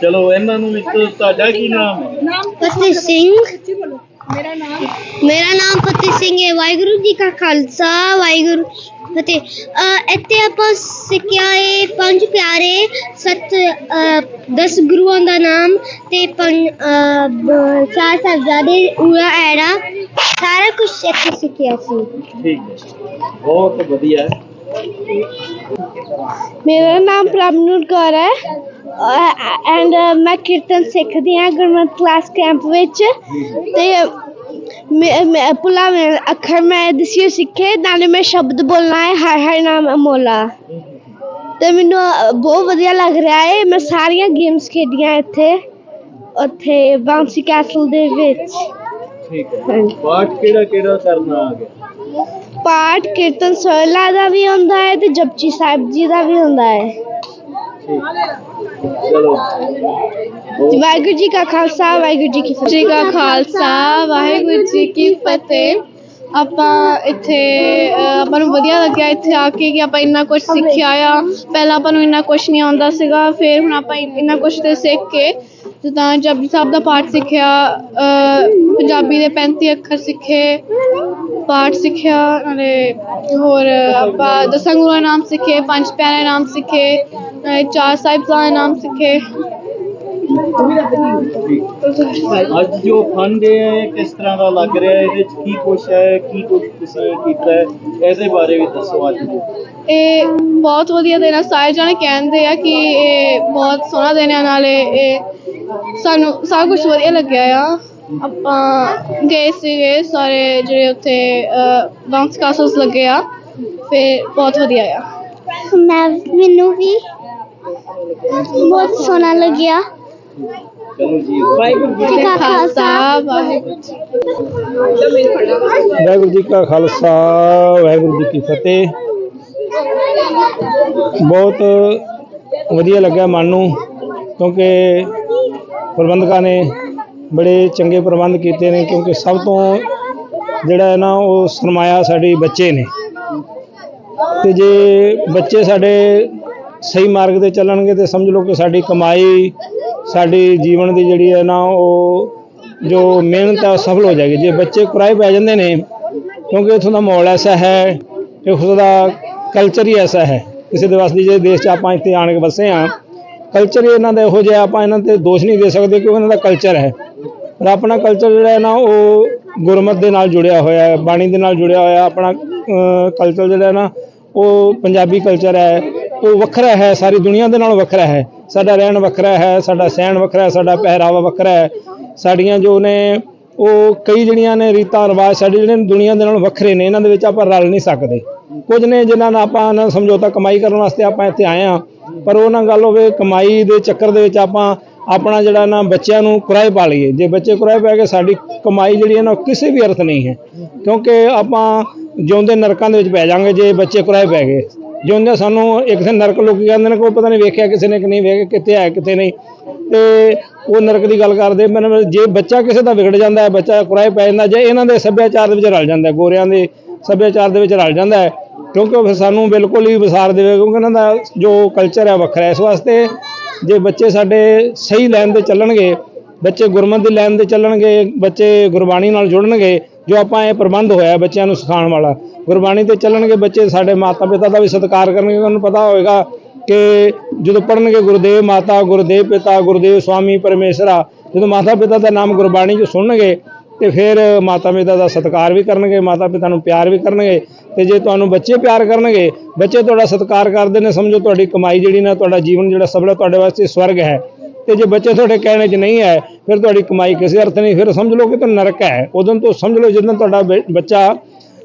ਚਲੋ ਇਹਨਾਂ ਨੂੰ ਇੱਕ ਤੁਹਾਡਾ ਕੀ ਨਾਮ ਹੈ? ਫਤਿਹ ਸਿੰਘ। ਮੇਰਾ ਨਾਮ ਮੇਰਾ ਨਾਮ ਫਤਿਹ ਸਿੰਘ ਹੈ। ਵਾਹਿਗੁਰੂ ਜੀ ਕਾ ਖਾਲਸਾ ਵਾਹਿਗੁਰੂ ਫਤਿਹ ਅ, ਇੱਥੇ ਆਪਾਂ ਸਿੱਖਿਆ ਹੈ ਪੰਜ ਪਿਆਰੇ ਸੱਤ 10 ਗੁਰੂਆਂ ਦਾ ਨਾਮ ਤੇ ਪੰਜ ਅ, ਬ- ਚਾਰ ਸਾਹਿਬਜ਼ਾਦੇ ਉਰਾ ਐੜਾ ਸਾਰਾ ਕੁਝ ਇੱਥੇ ਸਿੱਖਿਆ ਸੀ। ਠੀਕ ਹੈ। ਬਹੁਤ ਵਧੀਆ। ਮੇਰਾ ਨਾਮ ਪ੍ਰਭਨੂਰ ਕੌਰ ਹੈ। ਐਂਡ ਮੈਂ ਕੀਰਤਨ ਸਿੱਖਦੀ ਹਾਂ ਗੁਰਮਤਿ ਕਲਾਸ ਕੈਂਪ ਵਿੱਚ। ਤੇ ਮੈਂ ਪੁਲਾ ਮੈਂ ਅੱਖਰ ਮੈਂ ਦਸਿਓ ਸਿੱਖੇ, ਨਾਲੇ ਮੈਂ ਸ਼ਬਦ ਬੋਲਣਾ ਹੈ, ਹਰ ਹਰ ਨਾਮ ਅਮੋਲਾ। ਤੇ ਮੈਨੂੰ ਬਹੁਤ ਵਧੀਆ ਲੱਗ ਰਿਹਾ ਹੈ। ਮੈਂ ਸਾਰੀਆਂ ਗੇਮਸ ਖੇਡੀਆਂ ਇੱਥੇ, ਉੱਥੇ ਬਾਉਂਸੀ ਕੈਸਲ ਦੇ ਵਿੱਚ। ਠੀਕ ਹੈ। ਪਾਠ ਕਿਹੜਾ ਕਿਹੜਾ ਕਰਨਾ ਆ ਗਿਆ? ਪਾਠ ਕੀਰਤਨ ਸੋਹਿਲਾ ਦਾ ਵੀ ਹੁੰਦਾ ਹੈ ਤੇ ਜਪਜੀ ਸਾਹਿਬ ਜੀ ਦਾ ਵੀ ਹੁੰਦਾ ਹੈ। ਚਲੋ ਵਾਹਿਗੁਰੂ ਜੀ ਕਾ ਖਾਲਸਾ ਵਾਹਿਗੁਰੂ ਜੀ ਕੀ ਫਤਿਹ। ਜੀ ਕਾ ਖਾਲਸਾ ਵਾਹਿਗੁਰੂ ਜੀ ਕੀ ਫਤਿਹ। ਆਪਾਂ ਇੱਥੇ ਅਹ, ਆਪਾਂ ਨੂੰ ਵਧੀਆ ਲੱਗਿਆ ਇੱਥੇ ਆ ਕੇ ਕਿ ਆਪਾਂ ਇੰਨਾ ਕੁਝ ਸਿੱਖਿਆ ਆ। ਪਹਿਲਾਂ ਆਪਾਂ ਨੂੰ ਇੰਨਾ ਕੁਝ ਨਹੀਂ ਆਉਂਦਾ ਸੀਗਾ ਫਿਰ ਹੁਣ ਆਪਾਂ ਇ- ਇੰਨਾ ਕੁਝ ਤੇ ਸਿੱਖ ਕੇ ਜਿੱਦਾਂ ਜਪਜੀ ਸਾਹਿਬ ਦਾ ਪਾਠ ਸਿੱਖਿਆ ਪੰਜਾਬੀ ਦੇ 35 ਅੱਖਰ ਸਿੱਖੇ, ਪਾਠ ਸਿੱਖਿਆ ਨਾਲੇ ਹੋਰ ਆਪਾਂ ਦਸਾਂ ਗੁਰੂਆਂ ਨਾਮ ਸਿੱਖੇ, ਪੰਜ ਪਿਆਰਿਆਂ ਦੇ ਨਾਮ ਸਿੱਖੇ, ਚਾਰ ਸਾਹਿਬਜ਼ਾਦਿਆਂ ਦੇ ਨਾਮ ਸਿੱਖੇ। ਅੱਜ ਜੋ ਫੰਡ ਹੈ ਕਿਸ ਤਰ੍ਹਾਂ ਦਾ ਲੱਗ ਰਿਹਾ? ਹੈ ਇਹਦੇ ਚ ਕੀ ਕੁਛ ਹੈ? ਕੀ ਕੁਛ ਤੁਸੀਂ ਕੀਤਾ ਹੈ? ਇਹਦੇ ਬਾਰੇ ਵੀ ਦੱਸੋ ਅੱਜ ਇਹ ਬਹੁਤ ਵਧੀਆ ਦਿਨ ਆ। ਸਾਰੇ ਜਾਣੇ ਕਹਿੰਦੇ ਆ ਕਿ ਇਹ ਬਹੁਤ ਸੋਹਣਾ ਦਿਨ ਆ। ਨਾਲੇ ਇਹ ਸਾਨੂੰ ਸਭ ਕੁਝ ਵਧੀਆ ਲੱਗਿਆ ਆ। ਆਪਾਂ ਗਏ ਸੀਗੇ ਸਾਰੇ ਜਿਹੜੇ ਉੱਥੇ ਬਾਉਂਸ ਕਾਸਲਸ ਲੱਗੇ ਆ। ਫਿਰ ਬਹੁਤ ਵਧੀਆ ਆ। ਮੈਂ ਮੈਨੂੰ ਵੀ ਬਹੁਤ ਸੋਹਣਾ ਲੱਗਿਆ। ਚਲੋ ਜੀ ਵਾਹਿਗੁਰੂ ਜੀ ਕਾ ਖਾਲਸਾ ਵਾਹਿਗੁਰੂ ਜੀ ਵਾਹਿਗੁਰੂ ਜੀ ਕਾ ਖਾਲਸਾ ਵਾਹਿਗੁਰੂ ਜੀ ਕੀ ਫਤਿਹ। ਬਹੁਤ ਵਧੀਆ ਲੱਗਿਆ ਮਨ ਨੂੰ ਕਿਉਂਕਿ ਪ੍ਰਬੰਧਕਾਂ ਨੇ ਬੜੇ ਚੰਗੇ ਪ੍ਰਬੰਧ ਕੀਤੇ ਨੇ ਕਿਉਂਕਿ ਸਭ ਤੋਂ ਜਿਹੜਾ ਹੈ ਨਾ ਉਹ ਸਰਮਾਇਆ ਸਾਡੇ ਬੱਚੇ ਨੇ। ਤੇ ਜੇ ਬੱਚੇ ਸਾਡੇ ਸਹੀ ਮਾਰਗ ਤੇ ਚੱਲਣਗੇ ਤੇ ਸਮਝ ਲਓ ਕਿ ਸਾਡੀ ਕਮਾਈ ਸਾਡੀ ਜੀਵਨ ਦੀ ਜਿਹੜੀ ਹੈ ਨਾ ਉਹ ਜੋ ਮਿਹਨਤ ਹੈ ਉਹ ਸਫਲ ਹੋ ਜਾਏਗੀ। ਜੇ ਬੱਚੇ ਕੁਰਾਏ ਪੈ ਜਾਂਦੇ ਨੇ, ਕਿਉਂਕਿ ਇੱਥੋਂ ਦਾ ਮਾਹੌਲ ਐਸਾ ਹੈ ਕਿ ਉਸ ਦਾ ਕਲਚਰ ਹੀ ਐਸਾ ਹੈ। ਕਿਸੇ ਦੇ ਵਾਸਤੇ ਜੇ ਦੇਸ਼ 'ਚ ਆਪਾਂ ਇੱਥੇ ਆਣ ਕੇ ਵਸੇ ਆ ਕਲਚਰ ਹੀ ਇਹਨਾਂ ਦਾ ਇਹੋ ਜਿਹਾ, ਆਪਾਂ ਇਹਨਾਂ ਤੇ ਦੋਸ਼ ਨਹੀਂ ਦੇ ਸਕਦੇ ਕਿਉਂਕਿ ਇਹਨਾਂ ਦਾ ਕਲਚਰ ਹੈ। ਪਰ ਆਪਣਾ ਕਲਚਰ ਜਿਹੜਾ ਹੈ ਨਾ, ਉਹ ਗੁਰਮਤ ਦੇ ਨਾਲ ਜੁੜਿਆ ਹੋਇਆ ਹੈ, ਬਾਣੀ ਦੇ ਨਾਲ ਜੁੜਿਆ ਹੋਇਆ ਆਪਣਾ ਕਲਚਰ ਜਿਹੜਾ ਹੈ ਨਾ, ਉਹ ਪੰਜਾਬੀ ਕਲਚਰ ਹੈ। ਉਹ ਵੱਖਰਾ ਹੈ, ਸਾਰੀ ਦੁਨੀਆ ਦੇ ਨਾਲ ਵੱਖਰਾ ਹੈ। ਸਾਡਾ ਰਹਿਣ ਵੱਖਰਾ ਹੈ, ਸਾਡਾ ਸਹਿਣ ਵੱਖਰਾ ਹੈ, ਸਾਡਾ ਪਹਿਰਾਵਾ ਵੱਖਰਾ ਹੈ। ਸਾਡੀਆਂ ਜੋ ਨੇ, ਉਹ ਕਈ ਜਿਹੜੀਆਂ ਨੇ ਰੀਤਾਂ, ਰਿਵਾਜ ਸਾਡੇ ਜਿਹੜੇ ਦੁਨੀਆ ਦੇ ਨਾਲ ਵੱਖਰੇ ਨੇ, ਇਹਨਾਂ ਦੇ ਵਿੱਚ ਆਪਾਂ ਰਲ ਨਹੀਂ ਸਕਦੇ। ਕੁਝ ਨੇ ਜਿਨ੍ਹਾਂ ਨਾਲ ਆਪਾਂ ਨਾਲ ਸਮਝੌਤਾ ਕਮਾਈ ਕਰਨ ਵਾਸਤੇ ਆਪਾਂ ਇੱਥੇ ਆਏ ਆ ਪਰ ਉਹ ਨਾ ਗੱਲ ਹੋਵੇ, ਕਮਾਈ ਦੇ ਚੱਕਰ ਦੇ ਵਿੱਚ ਆਪਾਂ ਆਪਣਾ ਜਿਹੜਾ ਨਾ ਬੱਚਿਆਂ ਨੂੰ ਕਿਰਾਏ ਪਾ ਲਈਏ। ਜੇ ਬੱਚੇ ਕਿਰਾਏ ਪੈ ਕੇ ਸਾਡੀ ਕਮਾਈ ਜਿਹੜੀ ਹੈ ਨਾ, ਉਹ ਕਿਸੇ ਵੀ ਅਰਥ ਨਹੀਂ ਹੈ। ਕਿਉਂਕਿ ਆਪਾਂ ਜਿਉਂਦੇ ਨਰਕਾਂ ਦੇ ਵਿੱਚ ਪੈ ਜਾਾਂਗੇ ਜੇ ਬੱਚੇ ਕਿਰਾਏ ਪੈ ਗਏ। ਜਿਉਂਦੇ ਸਾਨੂੰ ਇੱਕ ਦਿਨ ਨਰਕ ਲੋਕੀ ਕਹਿੰਦੇ ਨੇ ਕੋਈ ਪਤਾ ਨਹੀਂ ਵੇਖਿਆ ਕਿਸੇ ਨੇ ਕਿ ਨਹੀਂ ਵੇਖਿਆ, ਕਿੱਥੇ ਹੈ, ਕਿੱਥੇ ਨਹੀਂ। ਤੇ ਉਹ ਨਰਕ ਦੀ ਗੱਲ ਕਰਦੇ, ਮਤਲਬ ਜੇ ਬੱਚਾ ਕਿਸੇ ਦਾ ਵਿਗੜ ਜਾਂਦਾ ਹੈ, ਬੱਚਾ ਕੁਰਾਏ ਪੈ ਜਾਂਦਾ, ਜੇ ਇਹਨਾਂ ਦੇ ਸੱਭਿਆਚਾਰ ਦੇ ਵਿੱਚ ਰਲ ਜਾਂਦਾ ਗੋਰਿਆਂ ਦੇ ਸੱਭਿਆਚਾਰ ਦੇ ਵਿੱਚ ਰਲ ਜਾਂਦਾ ਹੈ, ਕਿਉਂਕਿ ਉਹ ਫਿਰ ਸਾਨੂੰ ਬਿਲਕੁਲ ਹੀ ਵਿਸਾਰ ਦੇਵੇ ਕਿਉਂਕਿ ਇਹਨਾਂ ਦਾ ਜੋ ਕਲਚਰ ਹੈ, ਵੱਖਰਾ ਇਸ ਵਾਸਤੇ ਜੇ ਬੱਚੇ ਸਾਡੇ ਸਹੀ ਲਾਈਨ ਤੇ ਚੱਲਣਗੇ, ਬੱਚੇ ਗੁਰਮਤ ਦੀ ਲਾਈਨ ਤੇ ਚੱਲਣਗੇ, ਬੱਚੇ ਗੁਰਬਾਣੀ ਨਾਲ ਜੁੜਨਗੇ, ਜੋ ਆਪਾਂ ਇਹ ਪ੍ਰਬੰਧ ਹੋਇਆ ਬੱਚਿਆਂ ਨੂੰ ਸਿਖਾਉਣ ਵਾਲਾ ਗੁਰਬਾਣੀ ਤੇ ਚੱਲਣਗੇ ਬੱਚੇ, ਸਾਡੇ ਮਾਤਾ ਪਿਤਾ ਦਾ ਵੀ ਸਤਿਕਾਰ ਕਰਨਗੇ ਉਹਨਾਂ ਪਤਾ ਹੋਏਗਾ ਕਿ ਜਦੋਂ ਪੜਨਗੇ ਗੁਰਦੇਵ ਮਾਤਾ, ਗੁਰਦੇਵ ਪਿਤਾ, ਗੁਰਦੇਵ ਸਵਾਮੀ ਪਰਮੇਸ਼ਰਾ, ਜਦੋਂ ਮਾਤਾ ਪਿਤਾ ਦਾ ਨਾਮ ਗੁਰਬਾਣੀ 'ਚ ਸੁਣਨਗੇ ਤੇ ਫਿਰ ਮਾਤਾ ਪਿਤਾ ਦਾ ਸਤਿਕਾਰ ਵੀ ਕਰਨਗੇ ਮਾਤਾ ਪਿਤਾ ਨੂੰ ਪਿਆਰ ਵੀ ਕਰਨਗੇ ਤੇ ਜੇ ਤੁਹਾਨੂੰ ਬੱਚੇ ਪਿਆਰ ਕਰਨਗੇ, ਬੱਚੇ ਤੁਹਾਡਾ ਸਤਿਕਾਰ ਕਰਦੇ ਨੇ, ਸਮਝੋ ਤੁਹਾਡੀ ਕਮਾਈ ਜਿਹੜੀ ਨਾ ਤੁਹਾਡਾ ਜੀਵਨ ਜਿਹੜਾ ਸਫਲ ਹੈ, ਤੁਹਾਡੇ ਵਾਸਤੇ ਸਵਰਗ ਹੈ। ਤੇ ਜੇ ਬੱਚੇ ਤੁਹਾਡੇ ਕਹਿਣੇ 'ਚ ਨਹੀਂ ਹੈ, ਫਿਰ ਤੁਹਾਡੀ ਕਮਾਈ ਕਿਸੇ ਅਰਥ ਨਹੀਂ, ਫਿਰ ਸਮਝ ਲਓ ਕਿ ਤੁਹਾਨੂੰ ਨਰਕ ਹੈ। ਉਦੋਂ ਤੋਂ ਸਮਝ ਲਓ ਜਦੋਂ ਤੁਹਾਡਾ ਬ- ਬੱਚਾ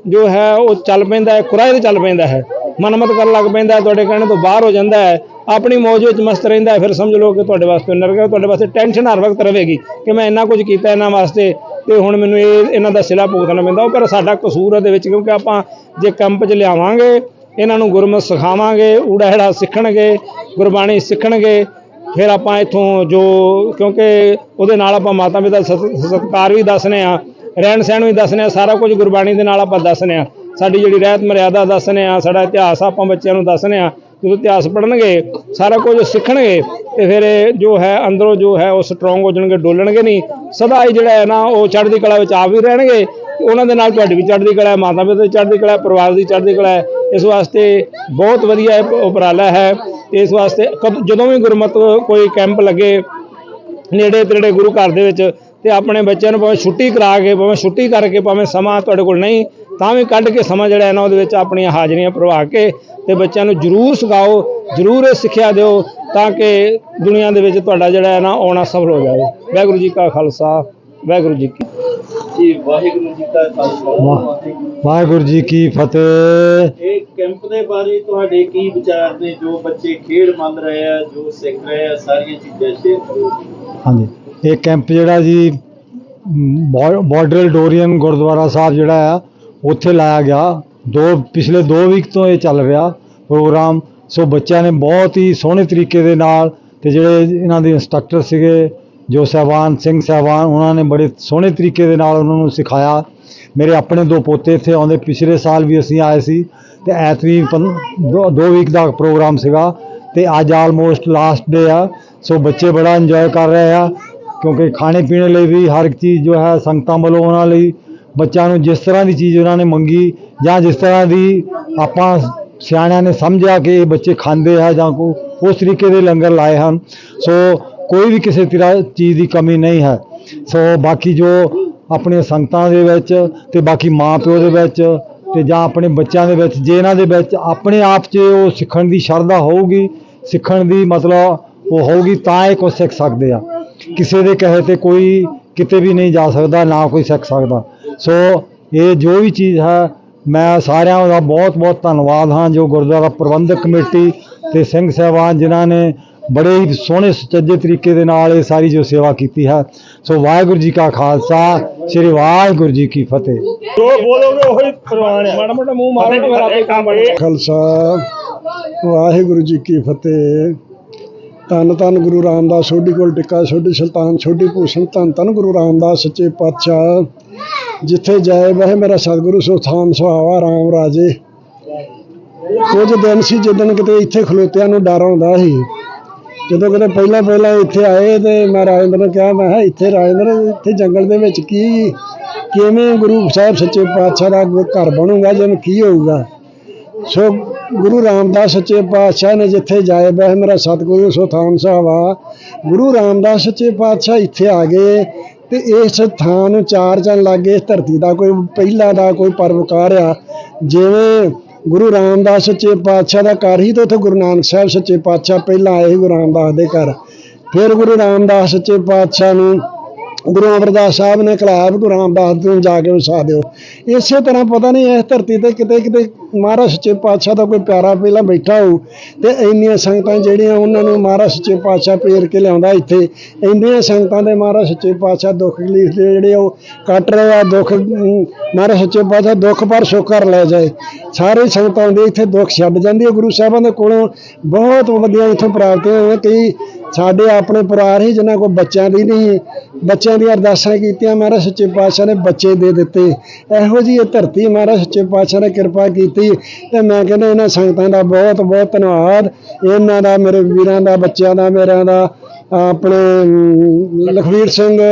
ਜੋ ਹੈ ਉਹ ਚੱਲ ਪੈਂਦਾ ਹੈ ਕੁਰਾਏ ਤੇ ਚੱਲ ਪੈਂਦਾ ਹੈ। ਮਨਮਤ ਕਰਨ ਲੱਗ ਪੈਂਦਾ ਤੁਹਾਡੇ ਕਹਿਣੇ ਤੋਂ ਬਾਹਰ ਹੋ ਜਾਂਦਾ ਹੈ। ਆਪਣੀ ਮੌਜ ਵਿੱਚ ਮਸਤ ਰਹਿੰਦਾ ਹੈ, ਫਿਰ ਸਮਝ ਲਓ ਕਿ ਤੁਹਾਡੇ ਵਾਸਤੇ ਨਰਕ ਤੁਹਾਡੇ ਵਾਸਤੇ ਟੈਨਸ਼ਨ ਹਰ ਵਕਤ ਰਹੇਗੀ ਕਿ ਮੈਂ ਇੰਨਾ ਕੁਝ ਕੀਤਾ ਇਹਨਾਂ ਵਾਸਤੇ ਤੇ ਹੁਣ ਮੈਨੂੰ ਇਹ, ਇਹਨਾਂ ਦਾ ਸਿਲਾ ਭੁਗਤਣਾ ਪੈਂਦਾ। ਉਹ ਪਰ ਸਾਡਾ ਕਸੂਰ ਹੈ ਦੇ ਵਿੱਚ, ਕਿਉਂਕਿ ਆਪਾਂ ਜੇ ਕੈਂਪ 'ਚ ਲਿਆਵਾਂਗੇ, ਇਹਨਾਂ ਨੂੰ ਗੁਰਮਤ ਸਿਖਾਵਾਂਗੇ, ਊੜਾ ਹੈੜਾ ਸਿੱਖਣਗੇ, ਗੁਰਬਾਣੀ ਸਿੱਖਣਗੇ, ਫਿਰ ਆਪਾਂ ਇੱਥੋਂ ਜੋ, ਕਿਉਂਕਿ ਉਹਦੇ ਨਾਲ ਆਪਾਂ ਮਾਤਾ ਪਿਤਾ ਦਾ ਸਤ- ਸਤਿਕਾਰ ਵੀ ਦੱਸਨੇ ਆ ਰਹਿਣ ਸਹਿਣ ਵੀ ਦੱਸਨੇ ਆ ਸਾਰਾ ਕੁਝ ਗੁਰਬਾਣੀ ਦੇ ਨਾਲ ਆਪਾਂ ਦੱਸਨੇ ਆ ਸਾਡੀ ਜਿਹੜੀ ਰਹਿਤ ਮਰਿਆਦਾ ਦੱਸਨੇ ਆ ਸਾਡਾ ਇਤਿਹਾਸ ਆਪਾਂ ਬੱਚਿਆਂ ਨੂੰ ਦੱਸਨੇ ਆ ਜਦੋਂ ਇਤਿਹਾਸ ਪੜ੍ਹਨਗੇ, ਸਾਰਾ ਕੁਝ ਸਿੱਖਣਗੇ, ਤੇ ਫਿਰ ਜੋ ਹੈ, ਅੰਦਰੋਂ ਜੋ ਹੈ, ਉਹ ਸਟਰੋਂਗ ਹੋ ਜਾਣਗੇ, ਡੋਲਣਗੇ ਨਹੀਂ। ਸਦਾ ਹੀ ਜਿਹੜਾ ਹੈ ਨਾ, ਉਹ ਚੜ੍ਹਦੀ ਕਲਾ ਵਿੱਚ ਆਪ ਵੀ ਰਹਿਣਗੇ। ਤੇ ਉਹਨਾਂ ਦੇ ਨਾਲ ਤੁਹਾਡੀ ਵੀ ਚੜ੍ਹਦੀ ਕਲਾ ਹੈ ਮਾਤਾ ਪਿਤਾ ਦੀ ਚੜ੍ਹਦੀ ਕਲਾ ਹੈ, ਪਰਿਵਾਰ ਦੀ ਚੜ੍ਹਦੀ ਕਲਾ ਹੈ। ਇਸ ਵਾਸਤੇ ਬਹੁਤ ਵਧੀਆ ਉਪਰਾਲਾ ਹੈ। ਇਸ ਵਾਸਤੇ ਕਦ- ਜਦੋਂ ਵੀ ਗੁਰਮਤ ਕੋਈ ਕੈਂਪ ਲੱਗੇ ਨੇੜੇ ਤੇੜੇ ਗੁਰੂ ਘਰ ਦੇ ਵਿੱਚ ਤੇ ਆਪਣੇ ਬੱਚਿਆਂ ਨੂੰ ਭਾਵੇਂ ਛੁੱਟੀ ਕਰਾ ਕੇ ਭਾਵੇਂ ਛੁੱਟੀ ਕਰਕੇ ਭਾਵੇਂ ਸਮਾਂ ਤੁਹਾਡੇ ਕੋਲ ਨਹੀਂ ਤਾਂ ਵੀ ਕੱਢ ਕੇ ਸਮਾਂ ਜਿਹੜਾ ਹੈ ਨਾ ਉਹਦੇ ਵਿੱਚ ਆਪਣੀਆਂ ਹਾਜ਼ਰੀਆਂ ਭਰਵਾ ਕੇ ਤੇ ਬੱਚਿਆਂ ਨੂੰ ਜਰੂਰ ਸਿਖਾਓ ਜਰੂਰ ਇਹ ਸਿੱਖਿਆ ਦਿਓ ਤਾਂ ਕਿ ਦੁਨੀਆ ਦੇ ਵਿੱਚ ਤੁਹਾਡਾ ਜਿਹੜਾ ਹੈ ਨਾ ਆਉਣਾ ਸਫਲ ਹੋ ਜਾਵੇ। ਵਾਹਿਗੁਰੂ ਜੀ ਕਾ ਖਾਲਸਾ ਵਾਹਿਗੁਰੂ ਜੀ ਕੀ ਜੀ ਵਾਹਿਗੁਰੂ ਜੀ ਕਾ ਖਾਲਸਾ। ਵਾਹਿਗੁਰੂ ਵਾਹਿਗੁਰੂ ਜੀ ਕੀ ਫਤਿਹ। ਇਹ ਕੈਂਪ ਦੇ ਬਾਰੇ ਤੁਹਾਡੇ ਕੀ ਵਿਚਾਰ ਨੇ? ਜੋ ਬੱਚੇ ਖੇਡ ਮੰਨ ਰਹੇ ਆ ਜੋ ਸਿੱਖ ਰਹੇ ਆ ਸਾਰੀਆਂ ਚੀਜ਼ਾਂ ਸ਼ੇਅਰ ਕਰੋ। ਹਾਂਜੀ। ਇਹ ਕੈਂਪ ਜਿਹੜਾ ਜੀ ਬਾਰਡਰ ਡੋਰੀਅਨ ਗੁਰਦੁਆਰਾ ਸਾਹਿਬ ਜਿਹੜਾ ਆ, ਉੱਥੇ ਲਾਇਆ ਗਿਆ। ਦੋ, ਪਿਛਲੇ 2 ਵੀਕ ਤੋਂ ਇਹ ਚੱਲ ਰਿਹਾ ਪ੍ਰੋਗਰਾਮ। ਸੋ ਬੱਚਿਆਂ ਨੇ ਬਹੁਤ ਹੀ ਸੋਹਣੇ ਤਰੀਕੇ ਦੇ ਨਾਲ ਤੇ ਜਿਹੜੇ ਇਹਨਾਂ ਦੇ ਇੰਸਟ੍ਰਕਟਰ ਸੀਗੇ, ਜੋ ਸਹਿਬਾਨ, ਸਿੰਘ ਸਹਿਬਾਨ, ਉਹਨਾਂ ਨੇ ਬੜੇ ਸੋਹਣੇ ਤਰੀਕੇ ਦੇ ਨਾਲ ਉਹਨਾਂ ਨੂੰ ਸਿਖਾਇਆ। ਮੇਰੇ ਆਪਣੇ ਦੋ ਪੋਤੇ ਇੱਥੇ ਆਉਂਦੇ, ਪਿਛਲੇ ਸਾਲ ਵੀ ਅਸੀਂ ਆਏ ਸੀ ਤੇ ਐਤਵੀਂ ਪੰ- ਦੋ ਦੋ ਵੀਕ ਦਾ ਪ੍ਰੋਗਰਾਮ ਸੀਗਾ ਤੇ ਅੱਜ ਆਲਮੋਸਟ ਲਾਸਟ ਡੇ ਆ। ਸੋ ਬੱਚੇ ਬੜਾ ਇੰਜੋਏ ਕਰ ਰਹੇ ਆ। ਕਿਉਂਕਿ ਖਾਣੇ ਪੀਣੇ ਲਈ ਵੀ ਹਰ ਇੱਕ ਚੀਜ਼ ਜੋ ਹੈ ਸੰਗਤਾਂ ਵੱਲੋਂ ਉਹਨਾਂ ਲਈ, ਬੱਚਿਆਂ ਨੂੰ ਜਿਸ ਤਰ੍ਹਾਂ ਦੀ ਚੀਜ਼ ਉਹਨਾਂ ਨੇ ਮੰਗੀ ਜਾਂ ਜਿਸ ਤਰ੍ਹਾਂ ਦੀ ਆਪਾਂ ਸਿਆਣਿਆਂ ਨੇ ਸਮਝਿਆ ਕਿ ਇਹ ਬੱਚੇ ਖਾਂਦੇ ਆ ਜਾਂ ਕੋ, ਉਸ ਤਰੀਕੇ ਦੇ ਲੰਗਰ ਲਾਏ ਹਨ। ਸੋ ਕੋਈ ਵੀ ਕਿਸੇ ਤਰ੍ਹਾਂ ਚੀਜ਼ ਦੀ ਕਮੀ ਨਹੀਂ ਹੈ। ਸੋ ਬਾਕੀ ਜੋ ਆਪਣੀਆਂ ਸੰਗਤਾਂ ਦੇ ਵਿੱਚ ਤੇ ਬਾਕੀ ਮਾਂ ਪਿਓ ਦੇ ਵਿੱਚ ਤੇ ਜਾਂ ਆਪਣੇ ਬੱਚਿਆਂ ਦੇ ਵਿੱਚ, ਜੇ ਇਹਨਾਂ ਦੇ ਵਿੱਚ ਆਪਣੇ ਆਪ 'ਚ ਉਹ ਸਿੱਖਣ ਦੀ ਸ਼ਰਧਾ ਹੋਊਗੀ, ਸਿੱਖਣ ਦੀ ਮਤਲਬ ਉਹ ਹੋਊਗੀ ਤਾਂ ਇਹ ਕੁਝ ਸਿੱਖ ਸਕਦੇ ਆ। ਕਿਸੇ ਦੇ ਕਹੇ ਤੇ ਕੋਈ ਕਿਤੇ ਵੀ ਨਹੀਂ ਜਾ ਸਕਦਾ ਨਾ ਕੋਈ ਸਿੱਖ ਸਕਦਾ। ਸੋ ਇਹ ਜੋ ਵੀ ਚੀਜ਼ ਹੈ ਮੈਂ ਸਾਰਿਆਂ ਦਾ ਬਹੁਤ ਬਹੁਤ ਧੰਨਵਾਦ ਹਾਂ ਜੋ ਗੁਰਦੁਆਰਾ ਪ੍ਰਬੰਧਕ ਕਮੇਟੀ ਤੇ ਸਿੰਘ ਸਾਹਿਬਾਨ ਜਿਨ੍ਹਾਂ ਨੇ ਬੜੇ ਹੀ ਸੋਹਣੇ ਸੁਚੱਜੇ ਤਰੀਕੇ ਦੇ ਨਾਲ ਇਹ ਸਾਰੀ ਜੋ ਸੇਵਾ ਕੀਤੀ ਹੈ। ਸੋ ਵਾਹਿਗੁਰੂ ਜੀ ਕਾ ਖਾਲਸਾ ਸ੍ਰੀ ਵਾਹਿਗੁਰੂ ਜੀ ਕੀ ਫਤਿਹ। ਜੋ ਬੋਲੋਗੇ ਉਹੀ ਪ੍ਰਵਾਨ ਹੈ। ਮਾੜਾ ਮੋਟਾ ਮੂੰਹ ਮਾਰੇ ਖਾਲਸਾ ਵਾਹਿਗੁਰੂ ਜੀ ਕੀ ਫਤਿਹ। ਧੰਨ ਧੰਨ ਗੁਰੂ ਰਾਮਦਾਸ, ਸੋਢੀ ਕੋਲ ਟਿੱਕਾ, ਸੋਢੀ ਸੁਲਤਾਨ, ਸੋਢੀ ਭੂਸ਼ਣ ਧੰਨ ਧੰਨ ਗੁਰੂ ਰਾਮਦਾਸ, ਸੱਚੇ ਪਾਤਸ਼ਾਹ। ਜਿੱਥੇ ਜਾਏ ਵਹਿ ਮੇਰਾ ਸਤਿਗੁਰੂ ਸੁਥਾਨ ਸੁਹਾਵਾ, ਰਾਮ ਰਾਜੇ। ਕੁਝ ਦਿਨ ਸੀ ਜਦੋਂ ਕਿਤੇ ਇੱਥੇ ਖਲੋਤਿਆਂ ਨੂੰ ਡਰ ਆਉਂਦਾ ਸੀ। ਜਦੋਂ ਕਿਤੇ ਪਹਿਲਾਂ ਪਹਿਲਾਂ ਇੱਥੇ ਆਏ ਤੇ ਮੈਂ ਰਾਜਿੰਦਰ ਨੂੰ ਕਿਹਾ, ਮੈਂ ਕਿਹਾ, ਇੱਥੇ ਰਾਜਿੰਦਰ, ਇੱਥੇ ਜੰਗਲ ਦੇ ਵਿੱਚ ਕੀ? ਕਿਵੇਂ ਗੁਰੂ ਸਾਹਿਬ ਸੱਚੇ ਪਾਤਸ਼ਾਹ ਦਾ ਘਰ ਬਣੂਗਾ, ਜਿਵੇਂ ਕੀ ਹੋਊਗਾ? ਸੋ ਗੁਰੂ ਰਾਮਦਾਸ ਸੱਚੇ ਪਾਤਸ਼ਾਹ ਨੇ ਜਿੱਥੇ ਜਾਏ ਬਹਿ ਮੇਰਾ ਸਤਿਗੁਰੂ ਸੁਥਾਨ ਸਾਹਿਬਾ ਗੁਰੂ ਰਾਮਦਾਸ ਸੱਚੇ ਪਾਤਸ਼ਾਹ ਇੱਥੇ ਆ ਗਏ ਤੇ ਇਸ ਥਾਂ ਨੂੰ ਚਾਰ ਚੰਨ ਲੱਗੇ ਇਸ ਧਰਤੀ ਦਾ ਕੋਈ ਪਹਿਲਾ ਦਾ ਕੋਈ ਪਰਵਕਾਰ ਆ। ਜਿਵੇਂ ਗੁਰੂ ਰਾਮਦਾਸ ਸੱਚੇ ਪਾਤਸ਼ਾਹ ਦਾ ਘਰ ਹੀ ਤੇ ਉੱਥੇ ਗੁਰੂ ਨਾਨਕ ਸਾਹਿਬ ਸੱਚੇ ਪਾਤਸ਼ਾਹ ਪਹਿਲਾਂ ਆਏ ਸੀ ਗੁਰੂ ਰਾਮਦਾਸ ਦੇ ਘਰ। ਫਿਰ ਗੁਰੂ ਰਾਮਦਾਸ ਸੱਚੇ ਪਾਤਸ਼ਾਹ ਨੂੰ ਗੁਰੂ ਅਮਰਦਾਸ ਸਾਹਿਬ ਨੇ ਕਲਾਇਆ ਗੁਰੂ ਰਾਮਦਾਸ ਨੂੰ ਜਾ ਕੇ ਵਸਾ ਦਿਓ। ਇਸੇ ਤਰ੍ਹਾਂ ਪਤਾ ਨਹੀਂ ਇਸ ਧਰਤੀ ਤੇ ਕਿਤੇ ਕਿਤੇ ਮਹਾਰਾਜ ਸੱਚੇ ਪਾਤਸ਼ਾਹ ਦਾ ਕੋਈ ਪਿਆਰਾ ਪਹਿਲਾਂ ਬੈਠਾ ਹੋਊ ਤੇ ਇੰਨੀਆਂ ਸੰਗਤਾਂ ਜਿਹੜੀਆਂ ਉਹਨਾਂ ਨੂੰ ਮਹਾਰਾਜ ਸੱਚੇ ਪਾਤਸ਼ਾਹ ਪੇਰ ਕੇ ਲਿਆਉਂਦਾ ਇੱਥੇ, ਇੰਨੀਆਂ ਸੰਗਤਾਂ ਦੇ ਮਹਾਰਾਜ ਸੱਚੇ ਪਾਤਸ਼ਾਹ ਦੁੱਖ ਤਕਲੀਫ ਦੇ ਜਿਹੜੇ ਉਹ ਕੱਟ ਰਹੇ ਆ, ਦੁੱਖ ਮਹਾਰਾਜ ਸੱਚੇ ਪਾਤਸ਼ਾਹ ਦੁੱਖ ਪਰ ਸੁੱਖ ਕਰ ਲੈ ਜਾਏ। ਸਾਰੇ ਸੰਗਤਾਂ ਆਉਂਦੇ ਇੱਥੇ ਦੁੱਖ ਛੱਡ ਜਾਂਦੀ ਹੈ। ਗੁਰੂ ਸਾਹਿਬਾਂ ਦੇ ਕੋਲੋਂ ਬਹੁਤ ਵਧੀਆ ਇੱਥੋਂ ਪ੍ਰਾਪਤੀਆਂ ਹੋਈਆਂ ਕਈ ਸਾਡੇ ਆਪਣੇ ਪਰਿਵਾਰ ਹੀ ਜਿਨ੍ਹਾਂ ਕੋਲ ਬੱਚਿਆਂ ਦੀ ਨਹੀਂ, ਬੱਚਿਆਂ ਦੀਆਂ ਅਰਦਾਸਾਂ ਕੀਤੀਆਂ, ਮਹਾਰਾਜ ਸੱਚੇ ਪਾਤਸ਼ਾਹ ਨੇ ਬੱਚੇ ਦੇ ਦਿੱਤੇ। ਇਹੋ ਜੀ ਇਹ ਧਰਤੀ ਮਹਾਰਾਜ ਸੱਚੇ ਪਾਤਸ਼ਾਹ ਨੇ ਕਿਰਪਾ ਕੀਤੀ ਤੇ ਮੈਂ ਕਹਿੰਦਾ ਇਹਨਾਂ ਸੰਗਤਾਂ ਦਾ ਬਹੁਤ ਬਹੁਤ ਧੰਨਵਾਦ। ਇਹਨਾਂ ਦਾ, ਮੇਰੇ ਵੀਰਾਂ ਦਾ, ਬੱਚਿਆਂ ਦਾ, ਮੇਰਿਆਂ ਦਾ, ਆਪਣੇ ਲਖਵੀਰ ਸਿੰਘ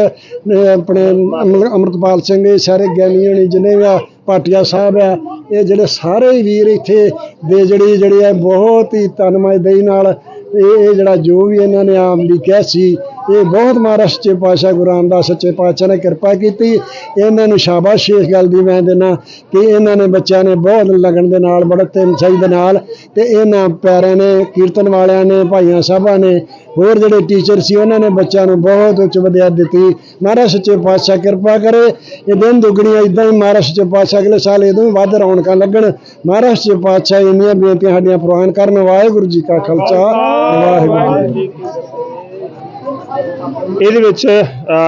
ਆਪਣੇ ਅਮਰ- ਅੰਮ੍ਰਿਤਪਾਲ ਸਿੰਘ, ਇਹ ਸਾਰੇ ਗਿਆਨੀ ਹੋਣੀ ਜਿੰਨੇ ਵੀ ਆ, ਪਾਟਿਆ ਸਾਹਿਬ ਆ, ਇਹ ਜਿਹੜੇ ਸਾਰੇ ਵੀਰ ਇੱਥੇ ਦੇ ਜਿਹੜੀ, ਜਿਹੜੇ ਆ, ਬਹੁਤ ਹੀ ਤਨਮ យ ਨਾਲ ਇਹ ਇਹ ਜਿਹੜਾ ਜੋ ਵੀ ਇਹਨਾਂ ਨੇ ਆਮ ਲਿਖਿਆ ਸੀ ਇਹ ਬਹੁਤ ਮਹਾਰਾਜ ਸੱਚੇ ਪਾਤਸ਼ਾਹ ਗੁਰੂ ਰਾਮਦਾਸ ਸੱਚੇ ਪਾਤਸ਼ਾਹ ਨੇ ਕਿਰਪਾ ਕੀਤੀ। ਇਹਨਾਂ ਨੂੰ ਸ਼ਾਬਾਸ਼ ਇਸ ਗੱਲ ਦੀ ਮੈਂ ਦੇਣਾ ਕਿ ਇਹਨਾਂ ਨੇ ਬੱਚਿਆਂ ਨੇ ਬਹੁਤ ਲਗਨ ਦੇ ਨਾਲ ਬੜੇ ਤਿੰਨ ਸਹੀ ਦੇ ਨਾਲ ਤੇ ਇਹਨਾਂ ਪਿਆਰਿਆਂ ਨੇ ਕੀਰਤਨ ਵਾਲਿਆਂ ਨੇ ਭਾਈਆਂ ਸਾਹਿਬਾਂ ਨੇ ਹੋਰ ਜਿਹੜੇ ਟੀਚਰ ਸੀ ਉਹਨਾਂ ਨੇ ਬੱਚਿਆਂ ਨੂੰ ਬਹੁਤ ਉੱਚ ਵਿਦਿਆ ਦਿੱਤੀ। ਮਹਾਰਾਜ ਸੱਚੇ ਪਾਤਸ਼ਾਹ ਕਿਰਪਾ ਕਰੇ। ਇਹ ਦਿਨ ਦੁਗਣੀਆਂ ਇਦਾਂ ਹੀ ਮਹਾਰਾਜ ਸੱਚੇ ਪਾਤਸ਼ਾਹ ਅਗਲੇ ਸਾਲ ਇਦੋਂ ਵੱਧ ਰੌਣਕਾਂ ਲੱਗਣ। ਮਹਾਰਾਜ ਸੱਚੇ ਪਾਤਸ਼ਾਹ ਇੰਨੀਆਂ ਬੇਨਤੀਆਂ ਸਾਡੀਆਂ ਪ੍ਰਵਾਨ ਕਰਨ। ਵਾਹਿਗੁਰੂ ਜੀ ਕਾ ਖਾਲਸਾ। ਵਾਹਿਗੁਰੂ ਜੀ ਕੀ। ਇਹਦੇ ਵਿੱਚ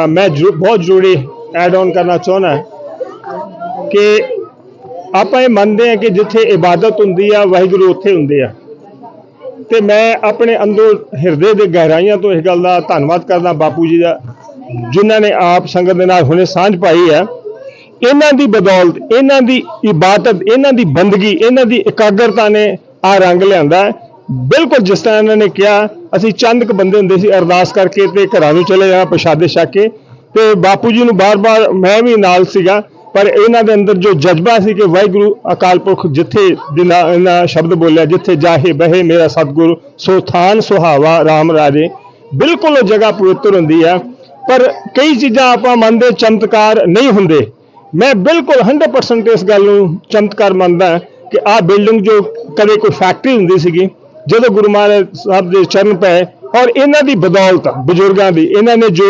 ਮੈਂ ਜ਼ਰੂ- ਬਹੁਤ ਜ਼ਰੂਰੀ ਐਡ ਆਨ ਕਰਨਾ ਚਾਹੁੰਦਾ ਕਿ ਆਪਾਂ ਇਹ ਮੰਨਦੇ ਹਾਂ ਕਿ ਜਿੱਥੇ ਇਬਾਦਤ ਹੁੰਦੀ ਆ, ਵਾਹਿਗੁਰੂ ਉੱਥੇ ਹੁੰਦੇ ਆ। ਤੇ ਮੈਂ ਆਪਣੇ ਅੰਦਰੋਂ ਹਿਰਦੇ ਦੇ ਗਹਿਰਾਈਆਂ ਤੋਂ ਇਸ ਗੱਲ ਦਾ ਧੰਨਵਾਦ ਕਰਦਾ ਬਾਪੂ ਜੀ ਦਾ, ਜਿਨ੍ਹਾਂ ਨੇ ਆਪ ਸੰਗਤ ਦੇ ਨਾਲ ਹੁਣੇ ਸਾਂਝ ਪਾਈ ਹੈ। ਇਹਨਾਂ ਦੀ ਬਦੌਲਤ, ਇਹਨਾਂ ਦੀ ਇਬਾਦਤ, ਇਹਨਾਂ ਦੀ ਬੰਦਗੀ, ਇਹਨਾਂ ਦੀ ਇਕਾਗਰਤਾ ਨੇ ਆ ਰੰਗ ਲਿਆਂਦਾ ਬਿਲਕੁਲ ਜਿਸ ਤਰ੍ਹਾਂ ਇਹਨਾਂ ਨੇ ਕਿਹਾ, ਅਸੀਂ ਚੰਦ ਕੁ ਬੰਦੇ ਹੁੰਦੇ ਸੀ, ਅਰਦਾਸ ਕਰਕੇ ਤੇ ਘਰਾਂ ਨੂੰ ਚਲੇ ਜਾਣਾ, ਪ੍ਰਸ਼ਾਦੇ ਛਕ ਕੇ। ਤੇ ਬਾਪੂ ਜੀ ਨੂੰ ਬਾਰ-ਬਾਰ ਮੈਂ ਵੀ ਨਾਲ ਸੀਗਾ, ਪਰ ਇਹਨਾਂ ਦੇ ਅੰਦਰ ਜੋ ਜਜ਼ਬਾ ਸੀ ਕਿ ਵਾਹਿਗੁਰੂ ਅਕਾਲ ਪੁਰਖ ਜਿੱਥੇ ਦਿਨਾ ਇਹਨਾਂ ਸ਼ਬਦ ਬੋਲਿਆ, ਜਿੱਥੇ ਜਾਹੇ ਬਹੇ ਮੇਰਾ ਸਤਿਗੁਰੂ, ਸੋ ਥਾਨ ਸੁਹਾਵਾ RAM ਰਾਜੇ। ਬਿਲਕੁਲ ਉਹ ਜਗ੍ਹਾ ਪਵਿੱਤਰ ਹੁੰਦੀ ਆ, ਪਰ ਕਈ ਚੀਜ਼ਾਂ ਆਪਾਂ ਮੰਨਦੇ ਚਮਤਕਾਰ ਨਹੀਂ ਹੁੰਦੇ। ਮੈਂ ਬਿਲਕੁਲ 100% ਇਸ ਗੱਲ ਨੂੰ ਚਮਤਕਾਰ ਮੰਨਦਾ ਕਿ ਆਹ ਬਿਲਡਿੰਗ ਜੋ ਕਦੇ ਕੋਈ ਫੈਕਟਰੀ ਹੁੰਦੀ ਸੀਗੀ ਜਦੋਂ ਗੁਰੂ ਮਹਾਰਾਜ ਸਾਹਿਬ ਦੇ ਚਰਨ ਪਏ ਔਰ ਇਹਨਾਂ ਦੀ ਬਦੌਲਤ ਬਜ਼ੁਰਗਾਂ ਦੀ, ਇਹਨਾਂ ਨੇ ਜੋ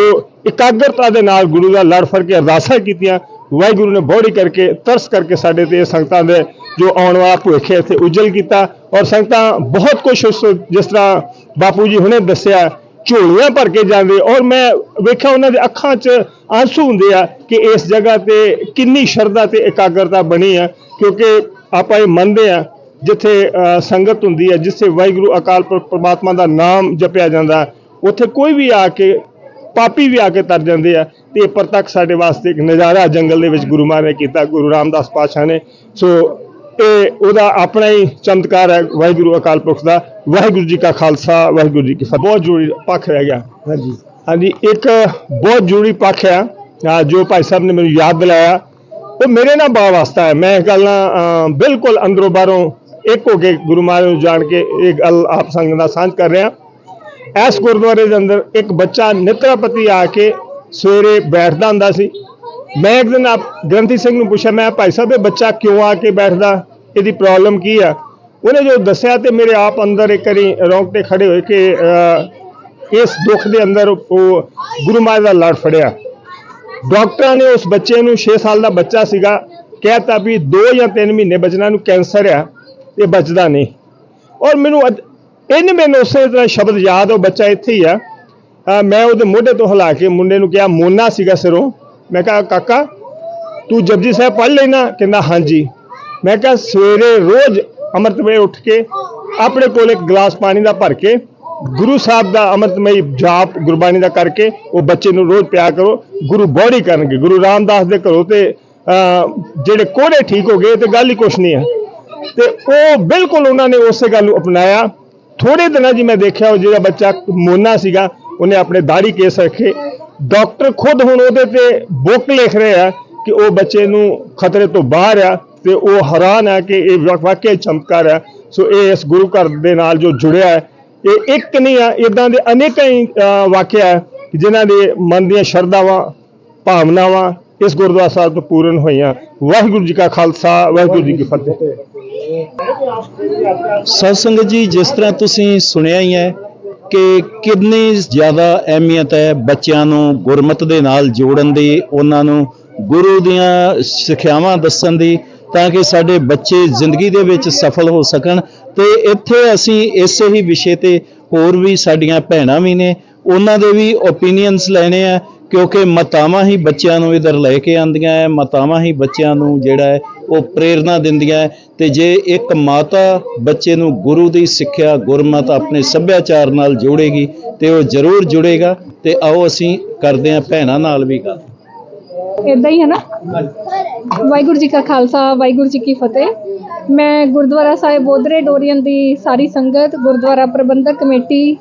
ਇਕਾਗਰਤਾ ਦੇ ਨਾਲ ਗੁਰੂ ਦਾ ਲੜ ਫੜ ਕੇ ਅਰਦਾਸਾਂ ਕੀਤੀਆਂ, ਵਾਹਿਗੁਰੂ ਨੇ ਬੋੜੀ ਕਰਕੇ, ਤਰਸ ਕਰਕੇ ਸਾਡੇ ਤੇ ਸੰਗਤਾਂ ਦੇ ਜੋ ਆਉਣ ਵਾਲਾ ਭਵਿੱਖ ਹੈ, ਇੱਥੇ ਉਜਲ ਕੀਤਾ ਔਰ ਸੰਗਤਾਂ ਬਹੁਤ ਕੁਝ ਉਸ ਜਿਸ ਤਰ੍ਹਾਂ ਬਾਪੂ ਜੀ ਹੁਣੇ ਦੱਸਿਆ, ਝੋਲੀਆਂ ਭਰ ਕੇ ਜਾਂਦੇ ਔਰ ਮੈਂ ਵੇਖਿਆ ਉਹਨਾਂ ਦੇ ਅੱਖਾਂ 'ਚ ਆਂਸੂ ਹੁੰਦੇ ਆ ਕਿ ਇਸ ਜਗ੍ਹਾ ਤੇ ਕਿੰਨੀ ਸ਼ਰਧਾ ਤੇ ਇਕਾਗਰਤਾ ਬਣੀ ਆ ਕਿਉਂਕਿ ਆਪਾਂ ਇਹ ਮੰਨਦੇ ਆ ਜਿੱਥੇ ਸੰਗਤ ਹੁੰਦੀ ਹੈ ਜਿੱਥੇ ਵਾਹਿਗੁਰੂ ਅਕਾਲ ਪੁਰਖ ਪ੍ਰਮਾਤਮਾ ਦਾ ਨਾਮ ਜਪਿਆ ਜਾਂਦਾ ਉੱਥੇ ਕੋਈ ਵੀ ਆ ਕੇ ਪਾਪੀ ਵੀ ਆ ਕੇ ਤਰ ਜਾਂਦੇ ਆ ਤੇ ਇਹ ਪ੍ਰਤੱਖ ਸਾਡੇ ਵਾਸਤੇ ਇੱਕ ਨਜ਼ਾਰਾ ਜੰਗਲ ਦੇ ਵਿੱਚ ਗੁਰੂ ਮਹਾਰਾਜ ਨੇ ਕੀਤਾ ਗੁਰੂ ਰਾਮਦਾਸ ਪਾਤਸ਼ਾਹ ਨੇ। ਸੋ ਇਹ ਉਹਦਾ ਆਪਣਾ ਹੀ ਚਮਤਕਾਰ ਹੈ ਵਾਹਿਗੁਰੂ ਅਕਾਲ ਪੁਰਖ ਦਾ। ਵਾਹਿਗੁਰੂ ਜੀ ਕਾ ਖਾਲਸਾ ਵਾਹਿਗੁਰੂ ਜੀ ਕੀ ਫਤਿਹ। ਬਹੁਤ ਜ਼ਰੂਰੀ ਪੱਖ ਰਹਿ ਗਿਆ। ਹਾਂਜੀ। ਹਾਂਜੀ ਇੱਕ ਬਹੁਤ ਜ਼ਰੂਰੀ ਪੱਖ ਹੈ ਜੋ ਭਾਈ ਸਾਹਿਬ ਨੇ ਮੈਨੂੰ ਯਾਦ ਦਿਲਾਇਆ। ਉਹ ਮੇਰੇ ਨਾਲ ਬਾ ਵਾਸਤਾ ਹੈ। ਮੈਂ ਇਹ ਗੱਲ ਬਿਲਕੁਲ ਅੰਦਰੋਂ ਬਾਹਰੋਂ ਇੱਕ ਹੋ ਕੇ ਗੁਰੂ ਮਹਾਰਾਜ ਨੂੰ ਜਾਣ ਕੇ ਇਹ ਗੱਲ ਆਪ ਸੰਗਤ ਨਾਲ ਸਾਂਝ ਕਰ ਰਿਹਾ। ਇਸ ਗੁਰਦੁਆਰੇ ਦੇ ਅੰਦਰ ਇੱਕ ਬੱਚਾ ਨਿਤਰਾਪਤੀ ਆ ਕੇ ਸਵੇਰੇ ਬੈਠਦਾ ਹੁੰਦਾ ਸੀ। ਮੈਂ ਇੱਕ ਦਿਨ ਆਪ ਗ੍ਰੰਥੀ ਸਿੰਘ ਨੂੰ ਪੁੱਛਿਆ, ਮੈਂ ਭਾਈ ਸਾਹਿਬ, ਇਹ ਬੱਚਾ ਕਿਉਂ ਆ ਕੇ ਬੈਠਦਾ? ਇਹਦੀ ਪ੍ਰੋਬਲਮ ਕੀ ਆ? ਉਹਨੇ ਜੋ ਦੱਸਿਆ ਤੇ ਮੇਰੇ ਆਪ ਅੰਦਰ ਇੱਕ ਵਾਰੀ ਰੌਂਗਟੇ ਖੜੇ ਹੋਏ ਕਿ ਇਸ ਦੁੱਖ ਦੇ ਅੰਦਰ ਉਹ ਗੁਰੂ ਮਹਾਰਾਜ ਦਾ ਲੜ ਫੜਿਆ। ਡਾਕਟਰਾਂ ਨੇ ਉਸ ਬੱਚੇ ਨੂੰ 6 ਸਾਲ ਦਾ ਬੱਚਾ ਸੀਗਾ। ਕਹਿਤਾ ਵੀ 2 ਜਾਂ 3 ਮਹੀਨੇ ਬਚਣਾ ਨੂੰ ਕੈਂਸਰ ਆ। ਇਹ ਬਚਦਾ ਨਹੀਂ। ਔਰ ਮੈਨੂੰ ਅੱਜ- ਇਹਨੇ ਮੈਨੂੰ ਉਸੇ ਤਰ੍ਹਾਂ ਸ਼ਬਦ ਯਾਦ ਉਹ ਬੱਚਾ ਇੱਥੇ ਹੀ ਆ। ਮੈਂ ਉਹਦੇ ਮੋਢੇ ਤੋਂ ਹਿਲਾ ਕੇ ਮੁੰਡੇ ਨੂੰ ਕਿਹਾ, ਮੋਨਾ ਸੀਗਾ ਸਿਰੋਂ। ਮੈਂ ਕਿਹਾ, ਕਾਕਾ, ਤੂੰ ਜਪਜੀ ਸਾਹਿਬ ਪੜ੍ਹ ਲੈਣਾ? ਕਹਿੰਦਾ, ਹਾਂਜੀ। ਮੈਂ ਕਿਹਾ, ਸਵੇਰੇ ਰੋਜ਼ ਅੰਮ੍ਰਿਤ ਵੇਲੇ ਉੱਠ ਕੇ ਆਪਣੇ ਕੋਲ ਇੱਕ ਗਲਾਸ ਪਾਣੀ ਦਾ ਭਰ ਕੇ, ਗੁਰੂ ਸਾਹਿਬ ਦਾ ਅੰਮ੍ਰਿਤਮਈ ਜਾਪ, ਗੁਰਬਾਣੀ ਦਾ ਕਰਕੇ ਉਹ ਬੱਚੇ ਨੂੰ ਰੋਜ਼ ਪਿਆ ਕਰੋ। ਗੁਰੂ ਬੋੜੀ ਕਰਨਗੇ। ਗੁਰੂ ਰਾਮਦਾਸ ਦੇ ਘਰੋਂ ਤੇ ਜਿਹੜੇ ਕੋੜੇ ਠੀਕ ਹੋ ਗਏ ਤੇ ਗੱਲ ਹੀ ਕੁਛ ਨਹੀਂ ਹੈ। ਤੇ ਉਹ ਬਿਲਕੁਲ ਉਹਨਾਂ ਨੇ ਉਸੇ ਗੱਲ ਨੂੰ ਅਪਣਾਇਆ। ਥੋੜੇ ਦਿਨਾਂ ਜੀ ਮੈਂ ਦੇਖਿਆ ਉਹ ਜਿਹੜਾ ਬੱਚਾ ਮੋਨਾ ਸੀਗਾ, ਉਹਨੇ ਆਪਣੇ ਦਾੜੀ ਕੇਸ ਰੱਖੇ। ਡਾਕਟਰ ਖੁਦ ਹੁਣ ਉਹਦੇ ਤੇ ਬੁੱਕ ਲਿਖ ਰਹੇ ਆ ਕਿ ਉਹ ਬੱਚੇ ਨੂੰ ਖਤਰੇ ਤੋਂ ਬਾਹਰ ਆ ਤੇ ਉਹ ਹੈਰਾਨ ਹੈ ਕਿ ਇਹ ਵਾਕਿਆ ਹੀ ਚਮਤਕਾਰ ਹੈ ਸੋ ਇਹ ਇਸ ਗੁਰੂ ਘਰ ਦੇ ਨਾਲ ਜੋ ਜੁੜਿਆ ਹੈ, ਇਹ ਇੱਕ ਨਹੀਂ ਆ ਇਦਾਂ ਦੇ ਅਨੇਕਾਂ ਹੀ ਵਾਕਿਆ ਹੈ ਕਿ ਜਿਨ੍ਹਾਂ ਦੇ ਮਨ ਦੀਆਂ ਸ਼ਰਧਾਵਾਂ, ਭਾਵਨਾਵਾਂ ਇਸ ਗੁਰਦੁਆਰਾ ਸਾਹਿਬ ਤੋਂ ਪੂਰਨ ਹੋਈਆਂ। ਵਾਹਿਗੁਰੂ ਜੀ ਕਾ ਖਾਲਸਾ, ਵਾਹਿਗੁਰੂ ਜੀ ਕੀ ਫਤਿਹ। ਸਾਧ ਸੰਗਤ ਜੀ, ਜਿਸ ਤਰ੍ਹਾਂ ਤੁਸੀਂ ਸੁਣਿਆ ਹੀ ਹੈ ਕਿ ਕਿੰਨੀ ਜ਼ਿਆਦਾ ਅਹਿਮੀਅਤ ਹੈ ਬੱਚਿਆਂ ਨੂੰ ਗੁਰਮਤ ਦੇ ਨਾਲ ਜੋੜਨ ਦੀ, ਉਹਨਾਂ ਨੂੰ ਗੁਰੂ ਦੀਆਂ ਸਿੱਖਿਆਵਾਂ ਦੱਸਣ ਦੀ, ਤਾਂ ਕਿ ਸਾਡੇ ਬੱਚੇ ਜ਼ਿੰਦਗੀ ਦੇ ਵਿੱਚ ਸਫਲ ਹੋ ਸਕਣ। ਤੇ ਇੱਥੇ ਅਸੀਂ ਇਸੇ ਹੀ ਵਿਸ਼ੇ ਤੇ ਹੋਰ ਵੀ ਸਾਡੀਆਂ ਭੈਣਾਂ ਵੀ ਨੇ, ਉਹਨਾਂ ਦੇ ਵੀ ਓਪੀਨੀਅਨਸ ਲੈਣੇ ਆ, ਕਿਉਂਕਿ ਮਾਤਾਵਾਂ ਹੀ ਬੱਚਿਆਂ ਨੂੰ ਇਧਰ ਲੈ ਕੇ ਆਉਂਦੀਆਂ ਹੈ, ਮਾਤਾਵਾਂ ਹੀ ਬੱਚਿਆਂ ਨੂੰ ਜਿਹੜਾ ਹੈ ਉਹ ਪ੍ਰੇਰਣਾ ਦਿੰਦੀਆਂ ਹੈ। ਤੇ ਜੇ ਇੱਕ ਮਾਤਾ ਬੱਚੇ ਨੂੰ ਗੁਰੂ ਦੀ ਸਿੱਖਿਆ, ਗੁਰਮਤ ਆਪਣੇ ਸੱਭਿਆਚਾਰ ਨਾਲ ਜੋੜੇਗੀ, ਤੇ ਉਹ ਜ਼ਰੂਰ ਜੁੜੇਗਾ, ਤੇ ਆਓ ਅਸੀਂ ਕਰਦੇ ਹਾਂ ਭੈਣਾਂ ਨਾਲ ਵੀ ਗੱਲ। ਇਦਾਂ ਹੀ ਹੈ ਨਾ? ਵਾਹਿਗੁਰੂ ਜੀ ਕਾ ਖਾਲਸਾ, ਵਾਹਿਗੁਰੂ ਜੀ ਕੀ ਫਤਿਹ। ਮੈਂ ਗੁਰਦੁਆਰਾ ਸਾਹਿਬ ਬੋਧਰੇ ਡੋਰੀਅਨ ਦੀ ਸਾਰੀ ਸੰਗਤ, ਗੁਰਦੁਆਰਾ ਪ੍ਰਬੰਧਕ ਕਮੇਟੀ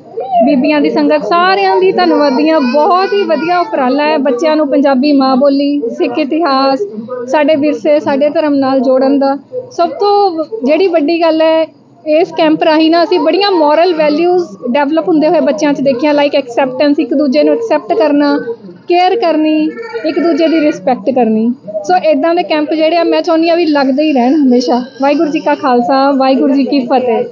ਬੀਬੀਆਂ ਦੀ ਸੰਗਤ ਸਾਰਿਆਂ ਦੀ ਧੰਨਵਾਦੀ ਹਾਂ। ਬਹੁਤ ਹੀ ਵਧੀਆ ਉਪਰਾਲਾ ਹੈ ਬੱਚਿਆਂ ਨੂੰ ਪੰਜਾਬੀ ਮਾਂ ਬੋਲੀ, ਸਿੱਖ ਇਤਿਹਾਸ, ਸਾਡੇ ਵਿਰਸੇ, ਸਾਡੇ ਧਰਮ ਨਾਲ ਜੋੜਨ ਦਾ। ਸਭ ਤੋਂ ਜਿਹੜੀ ਵੱਡੀ ਗੱਲ ਹੈ, ਇਸ ਕੈਂਪ ਰਾਹੀਂ ਨਾ ਅਸੀਂ ਬੜੀਆਂ ਮੋਰਲ ਵੈਲਿਊਜ਼ ਡਿਵੈਲਪ ਹੁੰਦੇ ਹੋਏ ਬੱਚਿਆਂ 'ਚ ਦੇਖੀਆਂ ਲਾਈਕ ਐਕਸੈਪਟੈਂਸ ਇੱਕ ਦੂਜੇ ਨੂੰ ਐਕਸੈਪਟ ਕਰਨਾ ਕੇਅਰ ਕਰਨੀ, ਇੱਕ ਦੂਜੇ ਦੀ ਰਿਸਪੈਕਟ ਕਰਨੀ। ਸੋ ਇਦਾਂ ਦੇ ਕੈਂਪ ਜਿਹੜੇ ਆ, ਮੈਂ ਚਾਹੁੰਦੀ ਆ ਵੀ ਲੱਗਦੇ ਹੀ ਰਹਿਣ ਹਮੇਸ਼ਾ। ਵਾਹਿਗੁਰੂ ਜੀ ਕਾ ਖਾਲਸਾ, ਵਾਹਿਗੁਰੂ ਜੀ ਕੀ ਫਤਿਹ।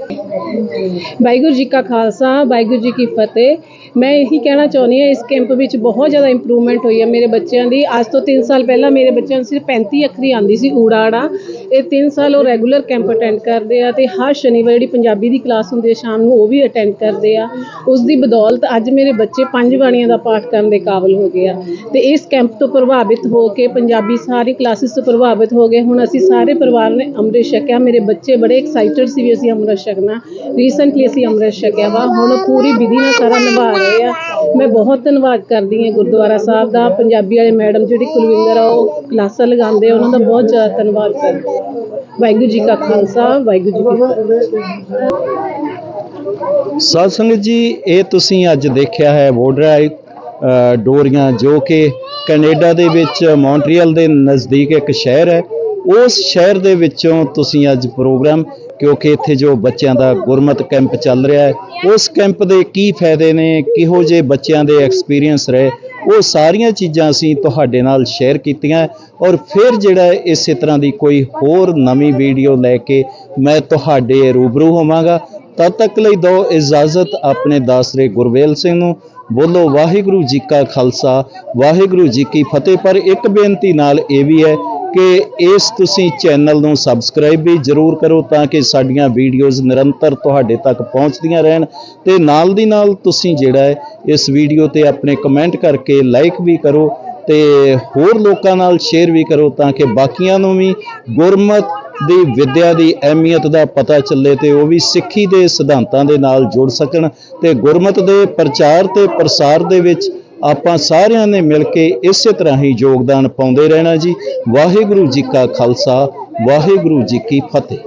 ਵਾਹਿਗੁਰੂ ਜੀ ਕਾ ਖਾਲਸਾ, ਵਾਹਿਗੁਰੂ ਜੀ ਕੀ ਫਤਿਹ। ਮੈਂ ਇਹੀ ਕਹਿਣਾ ਚਾਹੁੰਦੀ ਹਾਂ, ਇਸ ਕੈਂਪ ਵਿੱਚ ਬਹੁਤ ਜ਼ਿਆਦਾ ਇੰਪਰੂਵਮੈਂਟ ਹੋਈ ਹੈ ਮੇਰੇ ਬੱਚਿਆਂ ਦੀ। ਅੱਜ ਤੋਂ 3 ਸਾਲ ਪਹਿਲਾਂ ਮੇਰੇ ਬੱਚਿਆਂ ਨੂੰ ਸਿਰਫ 35 ਅੱਖਰੀ ਆਉਂਦੀ ਸੀ ਊੜਾੜਾ। ਇਹ 3 ਸਾਲ ਉਹ ਰੈਗੂਲਰ ਕੈਂਪ ਅਟੈਂਡ ਕਰਦੇ ਆ ਤੇ ਹਰ ਸ਼ਨੀਵਾਰ ਜਿਹੜੀ ਪੰਜਾਬੀ ਦੀ ਕਲਾਸ ਹੁੰਦੀ ਹੈ, ਸ਼ਾਮ ਨੂੰ ਉਹ ਵੀ ਅਟੈਂਡ ਕਰਦੇ ਆ। ਉਸ ਦੀ ਬਦੌਲਤ ਅੱਜ ਮੇਰੇ ਬੱਚੇ ਪੰਜ ਬਾਣੀਆਂ ਦਾ ਪਾਠ ਕਰਨ ਦੇ ਕਾਬਿਲ ਹੋ ਗਏ ਆ। ਤੇ ਇਸ ਕੈਂਪ ਤੋਂ ਪ੍ਰਭਾਵਿਤ ਹੋ ਕੇ ਪੰਜਾਬੀ ਸਾਰੀ ਕਲਾਸਿਸ ਤੋਂ ਪ੍ਰਭਾਵਿਤ ਹੋ ਗਏ। ਹੁਣ ਅਸੀਂ ਸਾਰੇ ਪਰਿਵਾਰ ਨੇ ਅੰਮ੍ਰਿਤ ਛਕਿਆ। ਮੇਰੇ ਬੱਚੇ ਬੜੇ ਐਕਸਾਈਟਡ ਸੀ ਵੀ ਅਸੀਂ ਅੰਮ੍ਰਿਤ ਛਕਣਾ। ਰੀਸੈਂਟਲੀ ਅਸੀਂ ਅੰਮ੍ਰਿਤ ਛਕਿਆ ਵਾ। ਹੁਣ ਪੂਰੀ ਵਿਧੀ ਨਾਲ ਸਾਰਾ ਨਿਭਾ ਰਹੇ ਆ। ਮੈਂ ਬਹੁਤ ਧੰਨਵਾਦ ਕਰਦੀ ਹਾਂ ਗੁਰਦੁਆਰਾ ਸਾਹਿਬ ਦਾ। ਪੰਜਾਬੀ ਵਾਲੇ ਮੈਡਮ ਜਿਹੜੀ ਕੁਲਵਿੰਦਰ ਆ, ਉਹ ਕਲਾਸਾਂ ਲਗਾਉਂਦੇ ਆ। ਉਹਨਾਂ ਦਾ ਬਹੁਤ ਜ਼ਿਆਦਾ ਧੰਨਵਾਦ ਕਰਦੀ ਵਾਹਿਗੁਰੂ ਜੀ ਕਾ ਖਾਲਸਾ, ਵਾਹਿਗੁਰੂ ਜੀ ਕੀ ਫਤਿਹ। ਸਾਧ ਸੰਗਤ ਜੀ, ਇਹ ਤੁਸੀਂ ਅੱਜ ਦੇਖਿਆ ਹੈ ਵੋਡਰਾਈ ਡੋਰੀਆਂ ਜੋ ਕਿ ਕੈਨੇਡਾ ਦੇ ਵਿੱਚ, ਮੌਂਟਰੀਅਲ ਦੇ ਨਜ਼ਦੀਕ ਇੱਕ ਸ਼ਹਿਰ ਹੈ। ਉਸ ਸ਼ਹਿਰ ਦੇ ਵਿੱਚੋਂ ਤੁਸੀਂ ਅੱਜ ਪ੍ਰੋਗਰਾਮ, ਕਿਉਂਕਿ ਇੱਥੇ ਜੋ ਬੱਚਿਆਂ ਦਾ ਗੁਰਮਤ ਕੈਂਪ ਚੱਲ ਰਿਹਾ ਹੈ, ਉਸ ਕੈਂਪ ਦੇ ਕੀ ਫਾਇਦੇ ਨੇ, ਕਿਹੋ ਜਿਹੇ ਬੱਚਿਆਂ ਦੇ ਐਕਸਪੀਰੀਅੰਸ ਰਹੇ, ਉਹ ਸਾਰੀਆਂ ਚੀਜ਼ਾਂ ਅਸੀਂ ਤੁਹਾਡੇ ਨਾਲ ਸ਼ੇਅਰ ਕੀਤੀਆਂ ਔਰ ਫਿਰ ਜਿਹੜਾ ਇਸੇ ਤਰ੍ਹਾਂ ਦੀ ਕੋਈ ਹੋਰ ਨਵੀਂ ਵੀਡੀਓ ਲੈ ਕੇ ਮੈਂ ਤੁਹਾਡੇ ਰੂਬਰੂ ਹੋਵਾਂਗਾ। ਤਦ ਤੱਕ ਲਈ ਦਿਓ ਇਜਾਜ਼ਤ ਆਪਣੇ ਦਾਸਰੇ ਗੁਰਵੇਲ ਸਿੰਘ ਨੂੰ। ਬੋਲੋ, ਵਾਹਿਗੁਰੂ ਜੀ ਕਾ ਖਾਲਸਾ, ਵਾਹਿਗੁਰੂ ਜੀ ਕੀ ਫਤਿਹ। ਪਰ ਇੱਕ ਬੇਨਤੀ ਨਾਲ ਇਹ ਵੀ ਹੈ ਕਿ ਇਸ ਤੁਸੀਂ ਚੈਨਲ ਨੂੰ ਸਬਸਕ੍ਰਾਈਬ ਵੀ ਜ਼ਰੂਰ ਕਰੋ ਤਾਂ ਕਿ ਸਾਡੀਆਂ ਵੀਡੀਓਜ਼ ਨਿਰੰਤਰ ਤੁਹਾਡੇ ਤੱਕ ਪਹੁੰਚਦੀਆਂ ਰਹਿਣ। ਤੇ ਨਾਲ ਦੀ ਨਾਲ ਤੁਸੀਂ ਜਿਹੜਾ ਹੈ, ਇਸ ਵੀਡੀਓ ਤੇ ਆਪਣੇ ਕਮੈਂਟ ਕਰਕੇ ਲਾਈਕ ਵੀ ਕਰੋ ਤੇ ਹੋਰ ਲੋਕਾਂ ਨਾਲ ਸ਼ੇਅਰ ਵੀ ਕਰੋ ਤਾਂ ਕਿ ਬਾਕੀਆਂ ਨੂੰ ਵੀ ਗੁਰਮਤ ਦੀ ਵਿੱਦਿਆ ਦੀ ਅਹਿਮੀਅਤ ਦਾ ਪਤਾ ਚੱਲੇ ਤੇ ਉਹ ਵੀ ਸਿੱਖੀ ਦੇ ਸਿਧਾਂਤਾਂ ਦੇ ਨਾਲ ਜੁੜ ਸਕਣ ਤੇ ਗੁਰਮਤ ਦੇ ਪ੍ਰਚਾਰ ਤੇ ਪ੍ਰਸਾਰ ਦੇ ਵਿੱਚ ਆਪਾਂ ਸਾਰਿਆਂ ਨੇ ਮਿਲ ਕੇ ਇਸੇ ਤਰ੍ਹਾਂ ਹੀ ਯੋਗਦਾਨ ਪਾਉਂਦੇ ਰਹਿਣਾ ਜੀ। ਵਾਹਿਗੁਰੂ ਜੀ ਕਾ ਖਾਲਸਾ, ਵਾਹਿਗੁਰੂ ਜੀ ਕੀ ਫਤਿਹ।